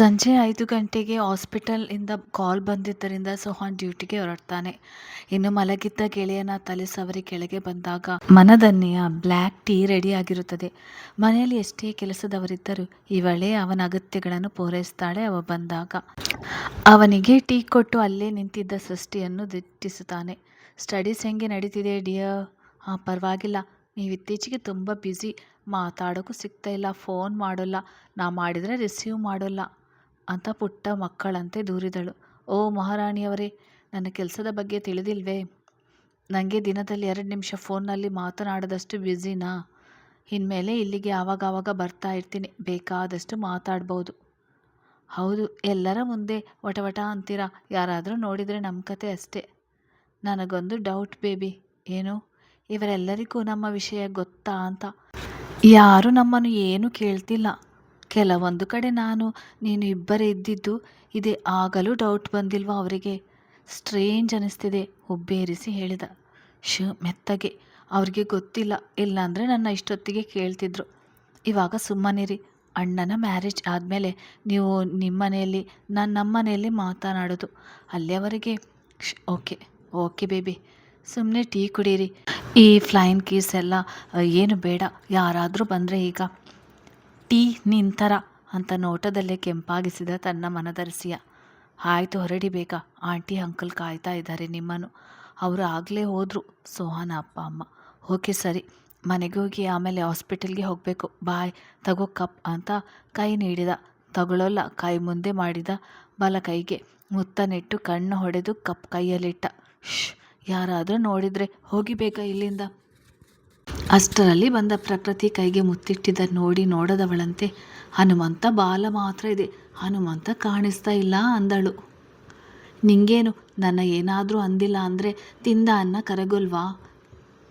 ಸಂಜೆ ಐದು ಗಂಟೆಗೆ ಹಾಸ್ಪಿಟಲಿಂದ ಕಾಲ್ ಬಂದಿದ್ದರಿಂದ ಸೋಹಾನ್ ಡ್ಯೂಟಿಗೆ ಹೊರಡ್ತಾನೆ. ಇನ್ನು ಮಲಗಿದ್ದ ಗೆಳೆಯನ ತಲೆ ಸವರಿ ಕೆಳಗೆ ಬಂದಾಗ ಮನದನ್ನೆಯ ಬ್ಲ್ಯಾಕ್ ಟೀ ರೆಡಿಯಾಗಿರುತ್ತದೆ. ಮನೆಯಲ್ಲಿ ಎಷ್ಟೇ ಕೆಲಸದವರಿದ್ದರೂ ಇವಳೇ ಅವನ ಅಗತ್ಯಗಳನ್ನು ಪೂರೈಸ್ತಾಳೆ ಅವ ಬಂದಾಗ. ಅವನಿಗೆ ಟೀ ಕೊಟ್ಟು ಅಲ್ಲೇ ನಿಂತಿದ್ದ ಸೃಷ್ಟಿಯನ್ನು ದಿಟ್ಟಿಸುತ್ತಾನೆ. "ಸ್ಟಡೀಸ್ ಹೆಂಗೆ ನಡೀತಿದೆ ಡಿಯರ್? "ಹಾಂ ನೀವು ಇತ್ತೀಚೆಗೆ ತುಂಬ ಬ್ಯುಸಿ. ಮಾತಾಡೋಕ್ಕೂ ಸಿಗ್ತಾ ಇಲ್ಲ. ಫೋನ್ ಮಾಡೋಲ್ಲ. ನಾ ಮಾಡಿದರೆ ರಿಸೀವ್ ಮಾಡೋಲ್ಲ" ಅಂತ ಪುಟ್ಟ ಮಕ್ಕಳಂತೆ ದೂರಿದಳು. ಓ ಮಹಾರಾಣಿಯವರೇ, ನನ್ನ ಕೆಲಸದ ಬಗ್ಗೆ ತಿಳಿದಿಲ್ವೇ? ನನಗೆ ದಿನದಲ್ಲಿ ಎರಡು ನಿಮಿಷ ಫೋನ್ನಲ್ಲಿ ಮಾತನಾಡದಷ್ಟು ಬ್ಯುಸಿನಾ? ಇನ್ಮೇಲೆ ಇಲ್ಲಿಗೆ ಆವಾಗಾವಾಗ ಬರ್ತಾ ಇರ್ತೀನಿ. ಬೇಕಾದಷ್ಟು ಮಾತಾಡ್ಬೋದು. ಹೌದು ಎಲ್ಲರ ಮುಂದೆ ವಟವಟ ಅಂತೀರಾ ಯಾರಾದರೂ ನೋಡಿದರೆ ನಮ್ಮ ಕತೆ ಅಷ್ಟೇ. ನನಗೊಂದು ಡೌಟ್ ಬೇಬಿ. ಏನು? ಇವರೆಲ್ಲರಿಗೂ ನಮ್ಮ ವಿಷಯ ಗೊತ್ತಾ ಅಂತ. ಯಾರೂ ನಮ್ಮನ್ನು ಏನೂ ಕೇಳ್ತಿಲ್ಲ. ಕೆಲವೊಂದು ಕಡೆ ನಾನು, ನೀನು ಇಬ್ಬರೇ ಇದ್ದಿದ್ದು, ಇದೆ ಆಗಲೂ ಡೌಟ್ ಬಂದಿಲ್ವಾ ಅವರಿಗೆ ಸ್ಟ್ರೇಂಜ್ ಅನಿಸ್ತಿದೆ, ಹುಬ್ಬೇರಿಸಿ ಹೇಳಿದ. ಶ್ ಮೆತ್ತಗೆ. ಅವ್ರಿಗೆ ಗೊತ್ತಿಲ್ಲ. ಇಲ್ಲಾಂದರೆ ನನ್ನ ಇಷ್ಟೊತ್ತಿಗೆ ಕೇಳ್ತಿದ್ರು. ಇವಾಗ ಸುಮ್ಮನಿರಿ. ಅಣ್ಣನ ಮ್ಯಾರೇಜ್ ಆದಮೇಲೆ ನೀವು ನಿಮ್ಮನೆಯಲ್ಲಿ ನಾನು ನಮ್ಮನೆಯಲ್ಲಿ ಮಾತನಾಡೋದು. ಅಲ್ಲಿಯವರೆಗೆ ಶ್ ಓಕೆ. Okay baby. ಸುಮ್ಮನೆ ಟೀ ಕುಡೀರಿ. ಈ ಫ್ಲೈನ್ ಕೀಸ್ ಎಲ್ಲ, ಏನು ಬೇಡ. ಯಾರಾದರೂ ಬಂದರೆ ಈಗ ಟೀ ನಿಂತರ ಅಂತ ನೋಟದಲ್ಲೇ ಕೆಂಪಾಗಿಸಿದ ತನ್ನ ಮನದರ್ಸಿಯ ಆಯಿತು ಹೊರಡಿ. ಆಂಟಿ, ಅಂಕಲ್ ಕಾಯ್ತಾ ಇದ್ದಾರೆ ನಿಮ್ಮನ್ನು. ಅವರು ಆಗಲೇ ಹೋದರು ಸೋಹಾನ ಅಪ್ಪ, ಅಮ್ಮ. ಓಕೆ, ಸರಿ. ಮನೆಗೋಗಿ ಆಮೇಲೆ ಹಾಸ್ಪಿಟಲ್ಗೆ ಹೋಗಬೇಕು ಬಾಯ್. ತಗೋ ಕಪ್ ಅಂತ ಕೈ ನೀಡಿದ. ತಗೊಳ್ಳೋಲ್ಲ ಕೈ ಮುಂದೆ ಮಾಡಿದ ಬಲ ಕೈಗೆ ಮುತ್ತ ನೆಟ್ಟು ಕಣ್ಣು ಹೊಡೆದು ಕಪ್ ಕೈಯಲ್ಲಿಟ್ಟ. ಶ್ ಯಾರಾದರೂ ನೋಡಿದರೆ ಹೋಗಿ ಬೇಗ ಇಲ್ಲಿಂದ. ಅಷ್ಟರಲ್ಲಿ ಬಂದ ಪ್ರಕೃತಿ ಕೈಗೆ ಮುತ್ತಿಟ್ಟಿದ್ದನ್ನು ನೋಡಿ ನೋಡದವಳಂತೆ, ಹನುಮಂತ ಬಾಲ ಮಾತ್ರ ಇದೆ. ಹನುಮಂತ ಕಾಣಿಸ್ತಾ ಇಲ್ಲ ಅಂದಳು. ನಿಂಗೇನು, ನನ್ನ ಏನಾದರೂ ಅಂದಿಲ್ಲ ಅಂದರೆ ತಿಂದ ಅನ್ನ ಕರಗೋಲ್ವಾ?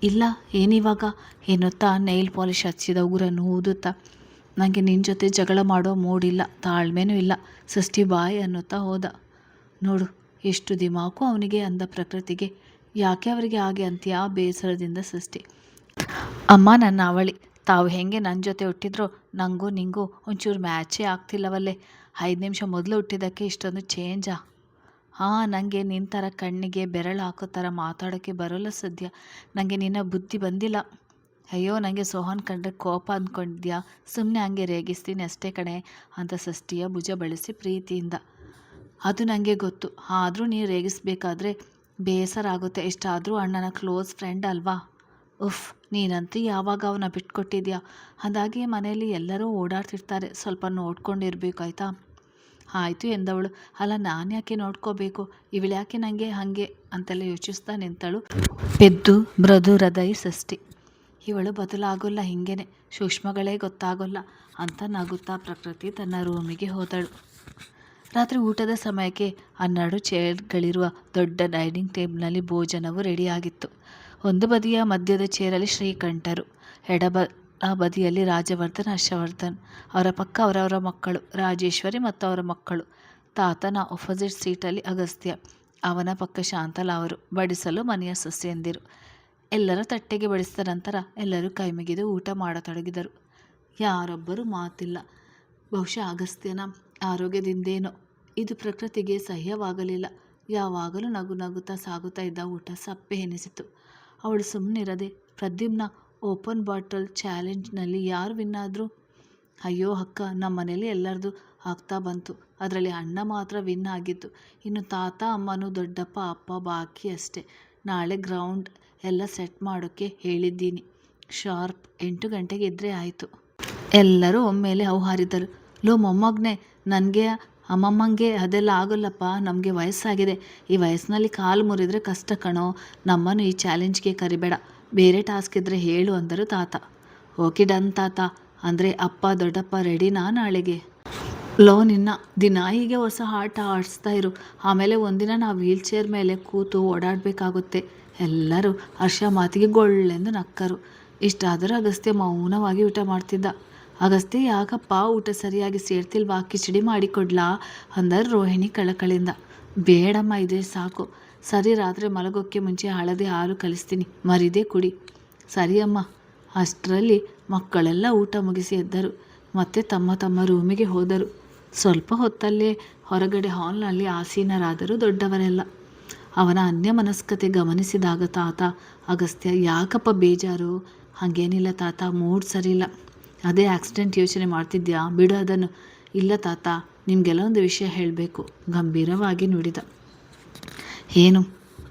ಇಲ್ಲ, ಏನಿವಾಗ ಎನ್ನುತ್ತಾ ನೈಲ್ ಪಾಲಿಶ್ ಹಚ್ಚಿದ ಉಗುರನ್ನು ಊದುತ್ತಾ ನನಗೆ ನಿನ್ನ ಜೊತೆ ಜಗಳ ಮಾಡೋ ಮೂಡಿಲ್ಲ. ತಾಳ್ಮೆನೂ ಇಲ್ಲ. ಸೃಷ್ಟಿ ಬಾಯ್ ಅನ್ನುತ್ತಾ ಹೋದ. ನೋಡು, ಎಷ್ಟು ದಿಮಾಕು ಅವನಿಗೆ ಅಂದ ಪ್ರಕೃತಿಗೆ. ಯಾಕೆ ಅವರಿಗೆ ಹಾಗೆ ಅಂತೀಯಾ ಬೇಸರದಿಂದ ಸೃಷ್ಟಿ. ಅಮ್ಮ ನನ್ನ ಅವಳಿ. ತಾವು ಹೆಂಗೆ ನನ್ನ ಜೊತೆ ಹುಟ್ಟಿದ್ರೋ ನನಗೂ ನಿಂಗೂ ಒಂಚೂರು ಮ್ಯಾಚೇ ಆಗ್ತಿಲ್ಲವಲ್ಲೇ. ಐದು ನಿಮಿಷ ಮೊದಲು ಹುಟ್ಟಿದ್ದಕ್ಕೆ ಇಷ್ಟೊಂದು ಚೇಂಜಾ? ಹಾಂ ನನಗೆ ನಿನ್ನ ಥರ ಕಣ್ಣಿಗೆ ಬೆರಳು ಹಾಕೋ ಥರ ಮಾತಾಡೋಕ್ಕೆ ಬರೋಲ್ಲ ಸದ್ಯ. ನನಗೆ ನಿನ್ನ ಬುದ್ಧಿ ಬಂದಿಲ್ಲ. ಅಯ್ಯೋ ನನಗೆ ಸೋಹನ್ ಕಂಡ್ರೆ ಕೋಪ ಅಂದ್ಕೊಂಡಿದ್ಯಾ? ಸುಮ್ಮನೆ ಹಂಗೆ ರೇಗಿಸ್ತೀನಿ ಅಷ್ಟೇ ಕಣೆ ಅಂತ ಷಷ್ಠಿಯ ಭುಜ ಬಳಸಿ ಪ್ರೀತಿಯಿಂದ. ಅದು ನನಗೆ ಗೊತ್ತು. ಆದರೂ ನೀನು ರೇಗಿಸ್ಬೇಕಾದ್ರೆ ಬೇಸರ ಆಗುತ್ತೆ. ಇಷ್ಟಾದರೂ ಅಣ್ಣನ ಕ್ಲೋಸ್ ಫ್ರೆಂಡ್ ಅಲ್ವಾ? ಉಫ್ ನೀನಂತೂ ಯಾವಾಗ ಅವನ್ನ ಬಿಟ್ಕೊಟ್ಟಿದ್ಯಾ? ಅದಾಗಿ ಮನೆಯಲ್ಲಿ ಎಲ್ಲರೂ ಓಡಾಡ್ತಿರ್ತಾರೆ. ಸ್ವಲ್ಪ ನೋಡ್ಕೊಂಡಿರ್ಬೇಕು ಆಯ್ತಾ? ಆಯ್ತು ಎಂದವಳು. ಅಲ್ಲ, ನಾನು ಯಾಕೆ ನೋಡ್ಕೋಬೇಕು? ಇವಳ್ಯಾಕೆ ನನಗೆ ಹಾಗೆ ಅಂತೆಲ್ಲ ಯೋಚಿಸ್ತಾ ನಿಂತಳು ಪೆದ್ದು, ಮೃದು ಹೃದಯ ಷಷ್ಠಿ ಇವಳು ಬದಲಾಗೋಲ್ಲ, ಹಿಂಗೇನೆ. ಸೂಕ್ಷ್ಮಗಳೇ ಗೊತ್ತಾಗೋಲ್ಲ ಅಂತ ನಗುತ್ತಾ ಪ್ರಕೃತಿ ತನ್ನ ರೂಮಿಗೆ ಹೋದಳು. ರಾತ್ರಿ ಊಟದ ಸಮಯಕ್ಕೆ ಹನ್ನೆರಡು ಚೇರ್ಗಳಿರುವ ದೊಡ್ಡ ಡೈನಿಂಗ್ ಟೇಬಲ್ನಲ್ಲಿ ಭೋಜನವು ರೆಡಿಯಾಗಿತ್ತು. ಒಂದು ಬದಿಯ ಮಧ್ಯದ ಚೇರಲ್ಲಿ ಶ್ರೀಕಂಠರು. ಎಡ ಬದಿಯಲ್ಲಿ ರಾಜವರ್ಧನ್, ಹರ್ಷವರ್ಧನ್. ಅವರ ಪಕ್ಕ ಅವರವರ ಮಕ್ಕಳು ರಾಜೇಶ್ವರಿ ಮತ್ತು ಅವರ ಮಕ್ಕಳು. ತಾತನ ಅಪೋಸಿಟ್ ಸೀಟಲ್ಲಿ ಅಗಸ್ತ್ಯ. ಅವನ ಪಕ್ಕ ಶಾಂತಲ ಅವರು. ಬಡಿಸಲು ಮನೆಯ ಸೊಸೆಯಂದಿರು. ಎಲ್ಲರ ತಟ್ಟೆಗೆ ಬಡಿಸಿದ ನಂತರ ಎಲ್ಲರೂ ಕೈಮುಗಿದು ಊಟ ಮಾಡತೊಡಗಿದರು. ಯಾರೊಬ್ಬರೂ ಮಾತಿಲ್ಲ. ಬಹುಶಃ ಅಗಸ್ತ್ಯನ ಆರೋಗ್ಯದಿಂದೇನೋ ಇದು ಪ್ರಕೃತಿಗೆ ಸಹ್ಯವಾಗಲಿಲ್ಲ. ಯಾವಾಗಲೂ ನಗು ನಗುತ್ತಾ ಸಾಗುತ್ತಾ ಇದ್ದ ಊಟ ಸಪ್ಪೆ ಎನಿಸಿತು. ಅವಳು ಸುಮ್ಮನಿರದೆ ಪ್ರದ್ಯುಮ್ನ ಓಪನ್ ಬಾಟಲ್ ಚಾಲೆಂಜ್ನಲ್ಲಿ ಯಾರು ವಿನ್ ಆದರು ಅಯ್ಯೋ ಅಕ್ಕ ನಮ್ಮ ಮನೇಲಿ ಎಲ್ಲರದು ಆಗ್ತಾ ಬಂತು. ಅದರಲ್ಲಿ ಅಣ್ಣ ಮಾತ್ರ ವಿನ್ ಆಗಿತ್ತು ಇನ್ನು ತಾತ, ಅಮ್ಮನೂ ದೊಡ್ಡಪ್ಪ, ಅಪ್ಪ ಬಾಕಿ ಅಷ್ಟೇ. ನಾಳೆ ಗ್ರೌಂಡ್ ಎಲ್ಲ ಸೆಟ್ ಮಾಡೋಕ್ಕೆ ಹೇಳಿದ್ದೀನಿ. ಶಾರ್ಪ್ ಎಂಟು ಗಂಟೆಗೆ ಇದ್ದರೆ ಆಯಿತು ಎಲ್ಲರೂ ಒಮ್ಮೆಲೆ ಹೌಹಾರಿದರು. ಲೋ ಮೊಮ್ಮಗ್ನೆ, ನನ್ಗೆ ಅಮ್ಮಮ್ಮಂಗೆ ಅದೆಲ್ಲ ಆಗೋಲ್ಲಪ್ಪ. ನಮಗೆ ವಯಸ್ಸಾಗಿದೆ. ಈ ವಯಸ್ಸಿನಲ್ಲಿ ಕಾಲು ಮುರಿದ್ರೆ ಕಷ್ಟ ಕಣೋ. ನಮ್ಮನ್ನು ಈ ಚಾಲೆಂಜ್ಗೆ ಕರಿಬೇಡ. ಬೇರೆ ಟಾಸ್ಕ್ ಇದ್ದರೆ ಹೇಳು ಅಂದರು ತಾತ. ಓಕೆ ಡನ್ ತಾತ. ಅಂದರೆ ಅಪ್ಪ, ದೊಡ್ಡಪ್ಪ ರೆಡಿನಾ ನಾಳೆಗೆ? ಲೋ ನಿನ್ನ. ದಿನ ಹೀಗೆ ಹೊಸ ಆಟ ಆಡಿಸ್ತಾ ಇರು. ಆಮೇಲೆ ಒಂದಿನ ನಾವು ವೀಲ್ ಚೇರ್ ಮೇಲೆ ಕೂತು ಓಡಾಡಬೇಕಾಗುತ್ತೆ ಎಲ್ಲರೂ ಹರ್ಷ ಮಾತಿಗೆ ಗೊಳ್ಳೆಂದು ನಕ್ಕರು. ಇಷ್ಟಾದರೂ ಅಗಸ್ತ್ಯ ಮೌನವಾಗಿ ಊಟ ಮಾಡ್ತಿದ್ದ. ಅಗಸ್ತ್ಯ ಯಾಕಪ್ಪ ಊಟ ಸರಿಯಾಗಿ ಸೇರ್ತಿಲ್ವಾ? ಕಿಚಡಿ ಮಾಡಿಕೊಡ್ಲಾ? ಅಂದರು ರೋಹಿಣಿ ಕಳಕಳಿಂದ ಬೇಡಮ್ಮ, ಇದೇ ಸಾಕು. ಸರಿ, ರಾತ್ರಿ ಮಲಗೋಕ್ಕೆ ಮುಂಚೆ ಹಳದಿ ಹಾಲು ಕಲಿಸ್ತೀನಿ. ಮರಿದೇ ಕುಡಿ. ಸರಿ ಅಮ್ಮ. ಅಷ್ಟ್ರಲ್ಲಿ ಮಕ್ಕಳೆಲ್ಲ ಊಟ ಮುಗಿಸಿ ಎದ್ದರು. ಮತ್ತೆ ತಮ್ಮ ತಮ್ಮ ರೂಮಿಗೆ ಹೋದರು. ಸ್ವಲ್ಪ ಹೊತ್ತಲ್ಲೇ ಹೊರಗಡೆ ಹಾಲ್ನಲ್ಲಿ ಆಸೀನರಾದರು ದೊಡ್ಡವರೆಲ್ಲ ಅವನ ಅನ್ಯಮನಸ್ಕತೆ ಗಮನಿಸಿದಾಗ ತಾತ, ಅಗಸ್ತ್ಯ, ಯಾಕಪ್ಪ ಬೇಜಾರು ಹಾಗೇನಿಲ್ಲ ತಾತ, ಮೂಡ್ ಸರಿಯಿಲ್ಲ ಅದೇ ಆಕ್ಸಿಡೆಂಟ್ ಯೋಚನೆ ಮಾಡ್ತಿದ್ಯಾ? ಬಿಡು ಅದನ್ನು. ಇಲ್ಲ ತಾತ ನಿಮಗೆಲ್ಲ ಒಂದು ವಿಷಯ ಹೇಳಬೇಕು. ಗಂಭೀರವಾಗಿ ನುಡಿದ. ಏನು?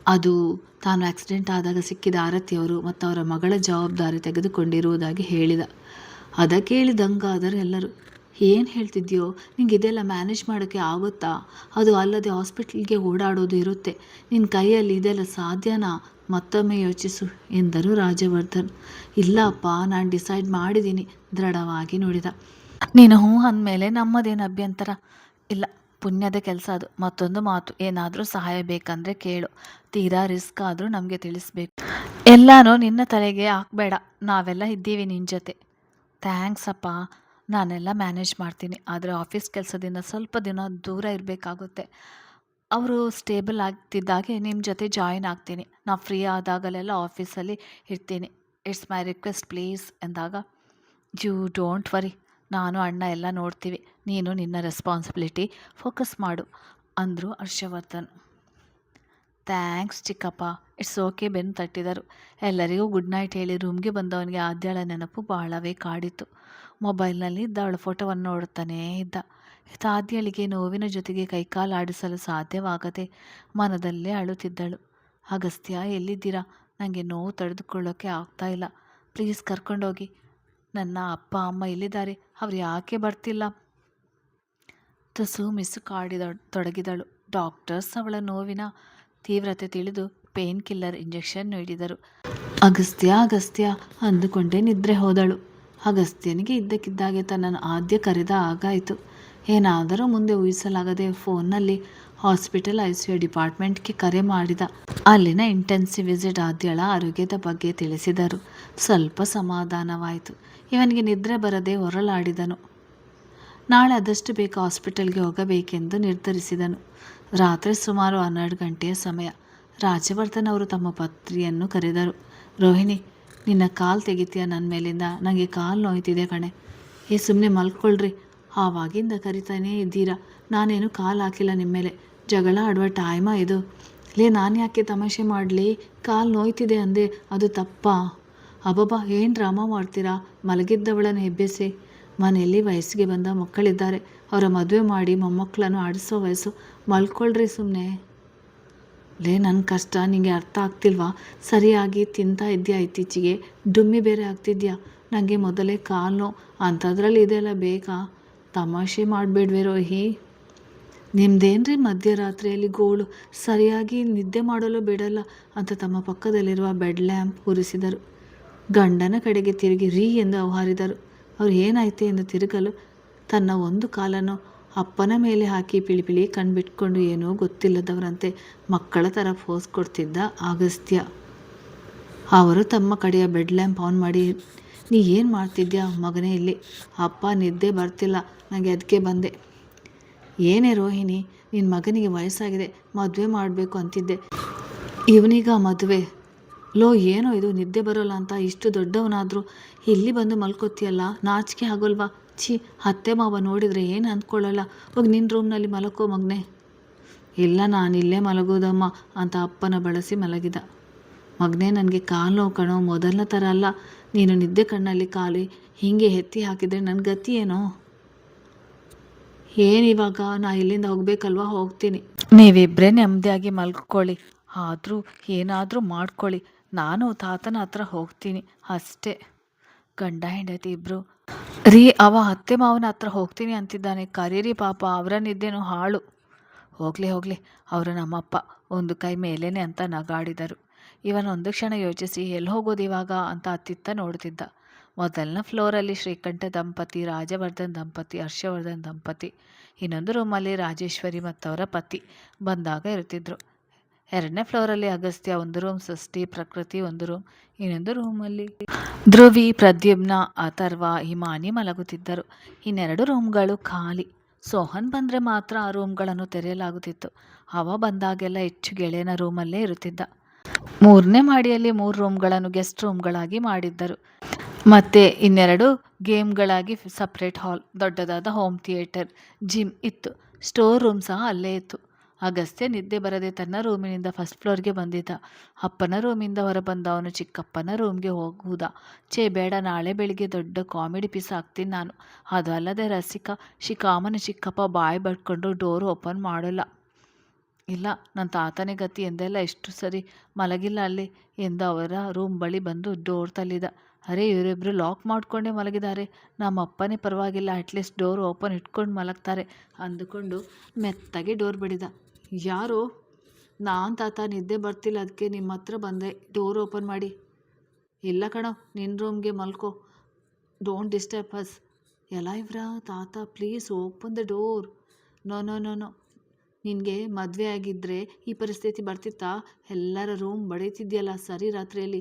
ಅದು ತಾನು ಆಕ್ಸಿಡೆಂಟ್ ಆದಾಗ ಸಿಕ್ಕಿದ ಆರತಿಯವರು ಮತ್ತು ಅವರ ಮಗಳ ಜವಾಬ್ದಾರಿ ತೆಗೆದುಕೊಂಡಿರುವುದಾಗಿ ಹೇಳಿದ. ಅದ ಕೇಳಿದಂಗಾದರೆ ಎಲ್ಲರೂ. ಏನು ಹೇಳ್ತಿದ್ಯೋ? ನಿಂಗೆ ಇದೆಲ್ಲ ಮ್ಯಾನೇಜ್ ಮಾಡೋಕ್ಕೆ ಆಗುತ್ತಾ? ಅದು ಅಲ್ಲದೆ ಹಾಸ್ಪಿಟ್ಲಿಗೆ ಓಡಾಡೋದು ಇರುತ್ತೆ. ನಿನ್ನ ಕೈಯಲ್ಲಿ ಇದೆಲ್ಲ ಸಾಧ್ಯನಾ? ಮತ್ತೊಮ್ಮೆ ಯೋಚಿಸು, ಎಂದರು ರಾಜವರ್ಧನ್ ಇಲ್ಲಪ್ಪ, ನಾನು ಡಿಸೈಡ್ ಮಾಡಿದ್ದೀನಿ ದೃಢವಾಗಿ ನುಡಿದ. ನೀನು ಹ್ಞೂ ಅಂದಮೇಲೆ ನಮ್ಮದೇನು ಅಭ್ಯಂತರ? ಇಲ್ಲ, ಪುಣ್ಯದ ಕೆಲಸ ಅದು. ಮತ್ತೊಂದು ಮಾತು, ಏನಾದರೂ ಸಹಾಯ ಬೇಕಂದರೆ ಕೇಳು. ತೀರಾ ರಿಸ್ಕ್ ಆದರೂ ನಮಗೆ ತಿಳಿಸ್ಬೇಕು. ಎಲ್ಲನೂ ನಿನ್ನ ತಲೆಗೆ ಹಾಕ್ಬೇಡ. ನಾವೆಲ್ಲ ಇದ್ದೀವಿ ನಿನ್ನ ಜೊತೆ. ಥ್ಯಾಂಕ್ಸ್ ಅಪ್ಪ. ನಾನೆಲ್ಲ ಮ್ಯಾನೇಜ್ ಮಾಡ್ತೀನಿ. ಆದರೆ ಆಫೀಸ್ ಕೆಲಸದಿಂದ ಸ್ವಲ್ಪ ದಿನ ದೂರ ಇರಬೇಕಾಗುತ್ತೆ. ಅವರು ಸ್ಟೇಬಲ್ ಆಗ್ತಿದ್ದಾಗೆ ನಿಮ್ಮ ಜೊತೆ ಜಾಯಿನ್ ಆಗ್ತೀನಿ. ನಾ ಫ್ರೀ ಆದಾಗಲೆಲ್ಲ ಆಫೀಸಲ್ಲಿ ಇರ್ತೀನಿ. ಇಟ್ಸ್ ಮೈ ರಿಕ್ವೆಸ್ಟ್ ಪ್ಲೀಸ್ ಎಂದಾಗ ಯು ಡೋಂಟ್ ವರಿ. ನಾನು ಅಣ್ಣ ಎಲ್ಲ ನೋಡ್ತೀವಿ. ನೀನು ನಿನ್ನ ರೆಸ್ಪಾನ್ಸಿಬಿಲಿಟಿ ಫೋಕಸ್ ಮಾಡು ಅಂದರು ಹರ್ಷವರ್ಧನ್. ಥ್ಯಾಂಕ್ಸ್ ಚಿಕ್ಕಪ್ಪ. ಇಟ್ಸ್ ಓಕೆ ಬೆನ್ನು ತಟ್ಟಿದರು. ಎಲ್ಲರಿಗೂ ಗುಡ್ ನೈಟ್ ಹೇಳಿ ರೂಮ್ಗೆ ಬಂದವನಿಗೆ ಆದ್ಯಳ ನೆನಪು ಬಹಳವೇ ಕಾಡಿತು ಮೊಬೈಲ್ನಲ್ಲಿ ಅವಳ ಫೋಟೋವನ್ನು ನೋಡುತ್ತಾನೇ ಇದ್ದ. ತಾದ್ಯಳಿಗೆ ನೋವಿನ ಜೊತೆಗೆ ಕೈಕಾಲು ಆಡಿಸಲು ಸಾಧ್ಯವಾಗದೆ ಮನದಲ್ಲೇ ಅಳುತ್ತಿದ್ದಳು. ಅಗಸ್ತ್ಯ, ಎಲ್ಲಿದ್ದೀರಾ? ನನಗೆ ನೋವು ತಡೆದುಕೊಳ್ಳೋಕ್ಕೆ ಆಗ್ತಾ ಇಲ್ಲ. ಪ್ಲೀಸ್ ಕರ್ಕೊಂಡೋಗಿ. ನನ್ನ ಅಪ್ಪ, ಅಮ್ಮ ಎಲ್ಲಿದ್ದಾರೆ? ಅವ್ರು ಯಾಕೆ ಬರ್ತಿಲ್ಲ? ತುಸು ಮಿಸ್ಸು ಕಾಡಿದ, ತೊಡಗಿದಳು. ಡಾಕ್ಟರ್ಸ್ ಅವಳ ನೋವಿನ ತೀವ್ರತೆ ತಿಳಿದು ಪೇನ್ ಕಿಲ್ಲರ್ ಇಂಜೆಕ್ಷನ್ ನೀಡಿದರು. ಅಗಸ್ತ್ಯ ಅಗಸ್ತ್ಯ ಅಂದುಕೊಂಡೇ ನಿದ್ರೆ ಹೋದಳು. ಅಗಸ್ತ್ಯನಿಗೆ ಇದ್ದಕ್ಕಿದ್ದಾಗೆ ತನ್ನನ್ನು ಆದ್ಯ ಕರೆದ ಆಗಾಯಿತು ಏನಾದರೂ ಮುಂದೆ ಊಹಿಸಲಾಗದೆ ಫೋನ್ನಲ್ಲಿ ಹಾಸ್ಪಿಟಲ್ ಐ ಸಿ ಯು ಡಿಪಾರ್ಟ್ಮೆಂಟ್ಗೆ ಕರೆ ಮಾಡಿದ. ಅಲ್ಲಿನ ಇಂಟೆನ್ಸಿವ್ ವಿಸಿಟ್ ಆದ್ಯಳ ಆರೋಗ್ಯದ ಬಗ್ಗೆ ತಿಳಿಸಿದರು. ಸ್ವಲ್ಪ ಸಮಾಧಾನವಾಯಿತು. ಇವನಿಗೆ ನಿದ್ರೆ ಬರದೆ ಹೊರಲಾಡಿದನು. ನಾಳೆ ಆದಷ್ಟು ಬೇಗ ಹಾಸ್ಪಿಟಲ್ಗೆ ಹೋಗಬೇಕೆಂದು ನಿರ್ಧರಿಸಿದನು. ರಾತ್ರಿ ಸುಮಾರು ಹನ್ನೆರಡು ಗಂಟೆಯ ಸಮಯ. ರಾಜವರ್ಧನ್ ಅವರು ತಮ್ಮ ಪತ್ರಿಯನ್ನು ಕರೆದರು. ರೋಹಿಣಿ, ನಿನ್ನ ಕಾಲು ತೆಗಿತೀಯ ನನ್ನ ಮೇಲಿಂದ? ನನಗೆ ಕಾಲು ನೋಯ್ತಿದೆ ಕಣೆ. ಏ ಸುಮ್ಮನೆ ಮಲ್ಕೊಳ್ರಿ. ಆವಾಗಿಂದ ಕರಿತಾನೇ ಇದ್ದೀರಾ? ನಾನೇನು ಕಾಲು ಹಾಕಿಲ್ಲ ನಿಮ್ಮ ಮೇಲೆ. ಜಗಳ ಆಡುವ ಟೈಮ ಇದು? ಲೇ ನಾನು ಯಾಕೆ ತಮಾಷೆ ಮಾಡಲಿ? ಕಾಲು ನೋಯ್ತಿದೆ ಅಂದೆ. ಅದು ತಪ್ಪಾ? ಅಬ್ಬಬ್ಬಾ, ಏನು ಡ್ರಾಮಾ ಮಾಡ್ತೀರಾ? ಮಲಗಿದ್ದವಳನ್ನು ಎಬ್ಬೆಸಿ. ಮನೆಯಲ್ಲಿ ವಯಸ್ಸಿಗೆ ಬಂದ ಮಕ್ಕಳಿದ್ದಾರೆ. ಅವರ ಮದುವೆ ಮಾಡಿ ಮೊಮ್ಮಕ್ಕಳನ್ನು ಆಡಿಸೋ ವಯಸ್ಸು ಮಲ್ಕೊಳ್ರಿ ಸುಮ್ಮನೆ ಲೇ ನನ್ನ ಕಷ್ಟ ನಿಮಗೆ ಅರ್ಥ ಆಗ್ತಿಲ್ವಾ? ಸರಿಯಾಗಿ ತಿಂತಾ ಇದೆಯಾ ಇತ್ತೀಚೆಗೆ? ಡುಮ್ಮಿ ಬೇರೆ ಆಗ್ತಿದ್ಯಾ? ನನಗೆ ಮೊದಲೇ ಕಾಲು ಅಂಥದ್ರಲ್ಲಿ ಇದೆಲ್ಲ ಬೇಕಾ? ತಮಾಷೆ ಮಾಡಬೇಡ್ವೆ ರೋಹಿ. ನಿಮ್ದೇನ್ರಿ ಮಧ್ಯರಾತ್ರಿಯಲ್ಲಿ ಗೋಳು? ಸರಿಯಾಗಿ ನಿದ್ದೆ ಮಾಡಲು ಬಿಡಲ್ಲ ಅಂತ ತಮ್ಮ ಪಕ್ಕದಲ್ಲಿರುವ ಬೆಡ್ ಲ್ಯಾಂಪ್ ಉರಿಸಿದರು ಗಂಡನ ಕಡೆಗೆ ತಿರುಗಿ, ರೀ ಎಂದು ಅವಹಾರಿದರು ಅವ್ರು ಏನಾಯ್ತು ಎಂದು ತಿರುಗಲು ತನ್ನ ಒಂದು ಕಾಲನ್ನು ಅಪ್ಪನ ಮೇಲೆ ಹಾಕಿ ಪಿಳಿಪಿಳಿ ಕಣ್ಬಿಟ್ಕೊಂಡು ಏನೋ ಗೊತ್ತಿಲ್ಲದವರಂತೆ ಮಕ್ಕಳ ಥರ ಫೋಸ್ ಕೊಡ್ತಿದ್ದ ಅಗಸ್ತ್ಯ ಅವರು ತಮ್ಮ ಕಡೆಯ ಬೆಡ್ ಲ್ಯಾಂಪ್ ಆನ್ ಮಾಡಿ, ನೀ ಏನು ಮಾಡ್ತಿದ್ಯಾ ಮಗನೇ ಇಲ್ಲಿ? ಅಪ್ಪ ನಿದ್ದೆ ಬರ್ತಿಲ್ಲ ನನಗೆ ಅದಕ್ಕೆ ಬಂದೆ. ಏನೇ ರೋಹಿಣಿ ನಿನ್ನ ಮಗನಿಗೆ ವಯಸ್ಸಾಗಿದೆ, ಮದುವೆ ಮಾಡಬೇಕು ಅಂತಿದ್ದೆ. ಇವನಿಗ ಮದುವೆ. ಲೋ, ಏನೋ ಇದು? ನಿದ್ದೆ ಬರೋಲ್ಲ ಅಂತ ಇಷ್ಟು ದೊಡ್ಡವನಾದರೂ ಇಲ್ಲಿ ಬಂದು ಮಲ್ಕೋತಿಯಲ್ಲ? ನಾಚಿಕೆ ಆಗೋಲ್ವಾ? ಛಿ, ಅತ್ತೆ ಮಾವ ನೋಡಿದರೆ ಏನು ಅಂದ್ಕೊಳ್ಳಲ್ಲ ಹೋಗಿ ನಿನ್ನ ರೂಮ್ನಲ್ಲಿ ಮಲಕೋ ಮಗ್ನೆ. ಇಲ್ಲ, ನಾನು ಇಲ್ಲೇ ಮಲಗೋದಮ್ಮ ಅಂತ ಅಪ್ಪನ ಬಳಸಿ ಮಲಗಿದ. ಮಗನೇ ನನಗೆ ಕಾಲು ನೋವು ಕಣೋ, ಮೊದಲನ ಥರ ಅಲ್ಲ. ನೀನು ನಿದ್ದೆ ಕಣ್ಣಲ್ಲಿ ಕಾಲು ಹೀಗೆ ಎತ್ತಿ ಹಾಕಿದರೆ ನನ್ನ ಗತಿ ಏನೋ? ಏನಿವಾಗ ನಾ ಇಲ್ಲಿಂದ ಹೋಗ್ಬೇಕಲ್ವಾ? ಹೋಗ್ತೀನಿ. ನೀವಿಬ್ಬರೇ ನೆಮ್ಮದಿಯಾಗಿ ಮಲ್ಕೊಳ್ಳಿ ಆದರೂ ಏನಾದರೂ ಮಾಡ್ಕೊಳ್ಳಿ. ನಾನು ತಾತನ ಹತ್ರ ಹೋಗ್ತೀನಿ, ಅಷ್ಟೇ. ಗಂಡ ಹೆಂಡತಿ ಇಬ್ಬರು ರೀ, ಅವ ಅತ್ತೆ ಮಾವನ ಹತ್ರ ಹೋಗ್ತೀನಿ ಅಂತಿದ್ದಾನೆ. ಕರೀರಿ ಪಾಪ, ಅವರ ನಿದ್ದೆನೂ ಹಾಳು. ಹೋಗಲಿ ಹೋಗಲಿ, ಅವರು ನಮ್ಮಪ್ಪ, ಒಂದು ಕೈ ಮೇಲೇನೆ ಅಂತ ನಗಾಡಿದರು. ಇವನ ಒಂದು ಕ್ಷಣ ಯೋಚಿಸಿ, ಎಲ್ಲಿ ಹೋಗೋದು ಇವಾಗ ಅಂತ ಅತ್ತಿತ್ತ ನೋಡ್ತಿದ್ದ. ಮೊದಲನ ಫ್ಲೋರಲ್ಲಿ ಶ್ರೀಕಂಠ ದಂಪತಿ, ರಾಜವರ್ಧನ್ ದಂಪತಿ, ಹರ್ಷವರ್ಧನ್ ದಂಪತಿ, ಇನ್ನೊಂದು ರೂಮಲ್ಲಿ ರಾಜೇಶ್ವರಿ ಮತ್ತವರ ಪತಿ ಬಂದಾಗ ಇರ್ತಿದ್ರು. ಎರಡನೇ ಫ್ಲೋರಲ್ಲಿ ಅಗಸ್ತ್ಯ ಒಂದು ರೂಮ್ ಸೃಷ್ಟಿ ಪ್ರಕೃತಿ ಒಂದು ರೂಮ್ ಇನ್ನೊಂದು ರೂಮಲ್ಲಿ ಧ್ರುವಿ, ಪ್ರದ್ಯುಮ್ನ, ಅಥರ್ವ, ಹಿಮಾನಿ ಮಲಗುತ್ತಿದ್ದರು. ಇನ್ನೆರಡು ರೂಮ್ಗಳು ಖಾಲಿ. ಸೋಹನ್ ಬಂದರೆ ಮಾತ್ರ ಆ ರೂಮ್ಗಳನ್ನು ತೆರೆಯಲಾಗುತ್ತಿತ್ತು. ಅವ ಬಂದಾಗೆಲ್ಲ ಹೆಚ್ಚು ಗೆಳೆಯನ ರೂಮಲ್ಲೇ ಇರುತ್ತಿದ್ದ. ಮೂರನೇ ಮಾಡಿಯಲ್ಲಿ ಮೂರು ರೂಮ್ಗಳನ್ನು ಗೆಸ್ಟ್ ರೂಮ್ಗಳಾಗಿ ಮಾಡಿದ್ದರು. ಮತ್ತು ಇನ್ನೆರಡು ಗೇಮ್ಗಳಾಗಿ ಸಪ್ರೇಟ್ ಹಾಲ್ ದೊಡ್ಡದಾದ ಹೋಮ್ ಥಿಯೇಟರ್ ಜಿಮ್ ಇತ್ತು. ಸ್ಟೋರ್ ರೂಮ್ ಸಹ ಅಲ್ಲೇ ಇತ್ತು. ಅಗಸ್ತ್ಯ ನಿದ್ದೆ ಬರದೆ ತನ್ನ ರೂಮಿನಿಂದ ಫಸ್ಟ್ ಫ್ಲೋರ್ಗೆ ಬಂದಿದ್ದ. ಅಪ್ಪನ ರೂಮಿಂದ ಹೊರಬಂದ ಅವನು ಚಿಕ್ಕಪ್ಪನ ರೂಮ್ಗೆ ಹೋಗುವುದ ಛೇ ಬೇಡ, ನಾಳೆ ಬೆಳಿಗ್ಗೆ ದೊಡ್ಡ ಕಾಮಿಡಿ ಪೀಸ್ ಹಾಕ್ತೀನಿ ನಾನು. ಅದು ಅಲ್ಲದೆ ರಸಿಕಾ ಶಿಕಾಮನ ಚಿಕ್ಕಪ್ಪ ಬಾಯಿ ಬಡ್ಕೊಂಡು ಡೋರ್ ಓಪನ್ ಮಾಡಲ್ಲ. ಇಲ್ಲ ನನ್ನ ತಾತನೇ ಗತಿ ಎಂದೆಲ್ಲ, ಎಷ್ಟು ಸರಿ ಮಲಗಿಲ್ಲ ಅಲ್ಲಿ ಎಂದು ಅವರ ರೂಮ್ ಬಳಿ ಬಂದು ಡೋರ್ ತಳ್ಳಿದ. ಅರೆ ಇವರಿಬ್ಬರು ಲಾಕ್ ಮಾಡಿಕೊಂಡೇ ಮಲಗಿದ್ದಾರೆ. ನಮ್ಮ ಅಪ್ಪನೇ ಪರವಾಗಿಲ್ಲ ಅಟ್ಲೀಸ್ಟ್ ಡೋರ್ ಓಪನ್ ಇಟ್ಕೊಂಡು ಮಲಗ್ತಾರೆ ಅಂದುಕೊಂಡು ಮೆತ್ತಗೆ ಡೋರ್ ಬಿಡಿದ. ಯಾರು, ನಾನು ತಾತ ನಿದ್ದೆ ಬರ್ತಿಲ್ಲ ಅದಕ್ಕೆ ನಿಮ್ಮ ಹತ್ರ ಬಂದೆ. ಡೋರ್ ಓಪನ್ ಮಾಡಿ. ಇಲ್ಲ ಕಣೋ ನಿನ್ನ ರೂಮ್ಗೆ ಮಲ್ಕೋ. ಡೋಂಟ್ ಡಿಸ್ಟರ್ಬ್ ಅಸ್ ಎಲ್ಲ ಇವ್ರ, ತಾತ please open the door no no no no ನಿನಗೆ ಮದುವೆ ಆಗಿದ್ದರೆ ಈ ಪರಿಸ್ಥಿತಿ ಬರ್ತಿತ್ತಾ? ಎಲ್ಲರ ರೂಮ್ ಬಡೀತಿದ್ಯಲ್ಲ ಸರಿ ರಾತ್ರಿಯಲ್ಲಿ.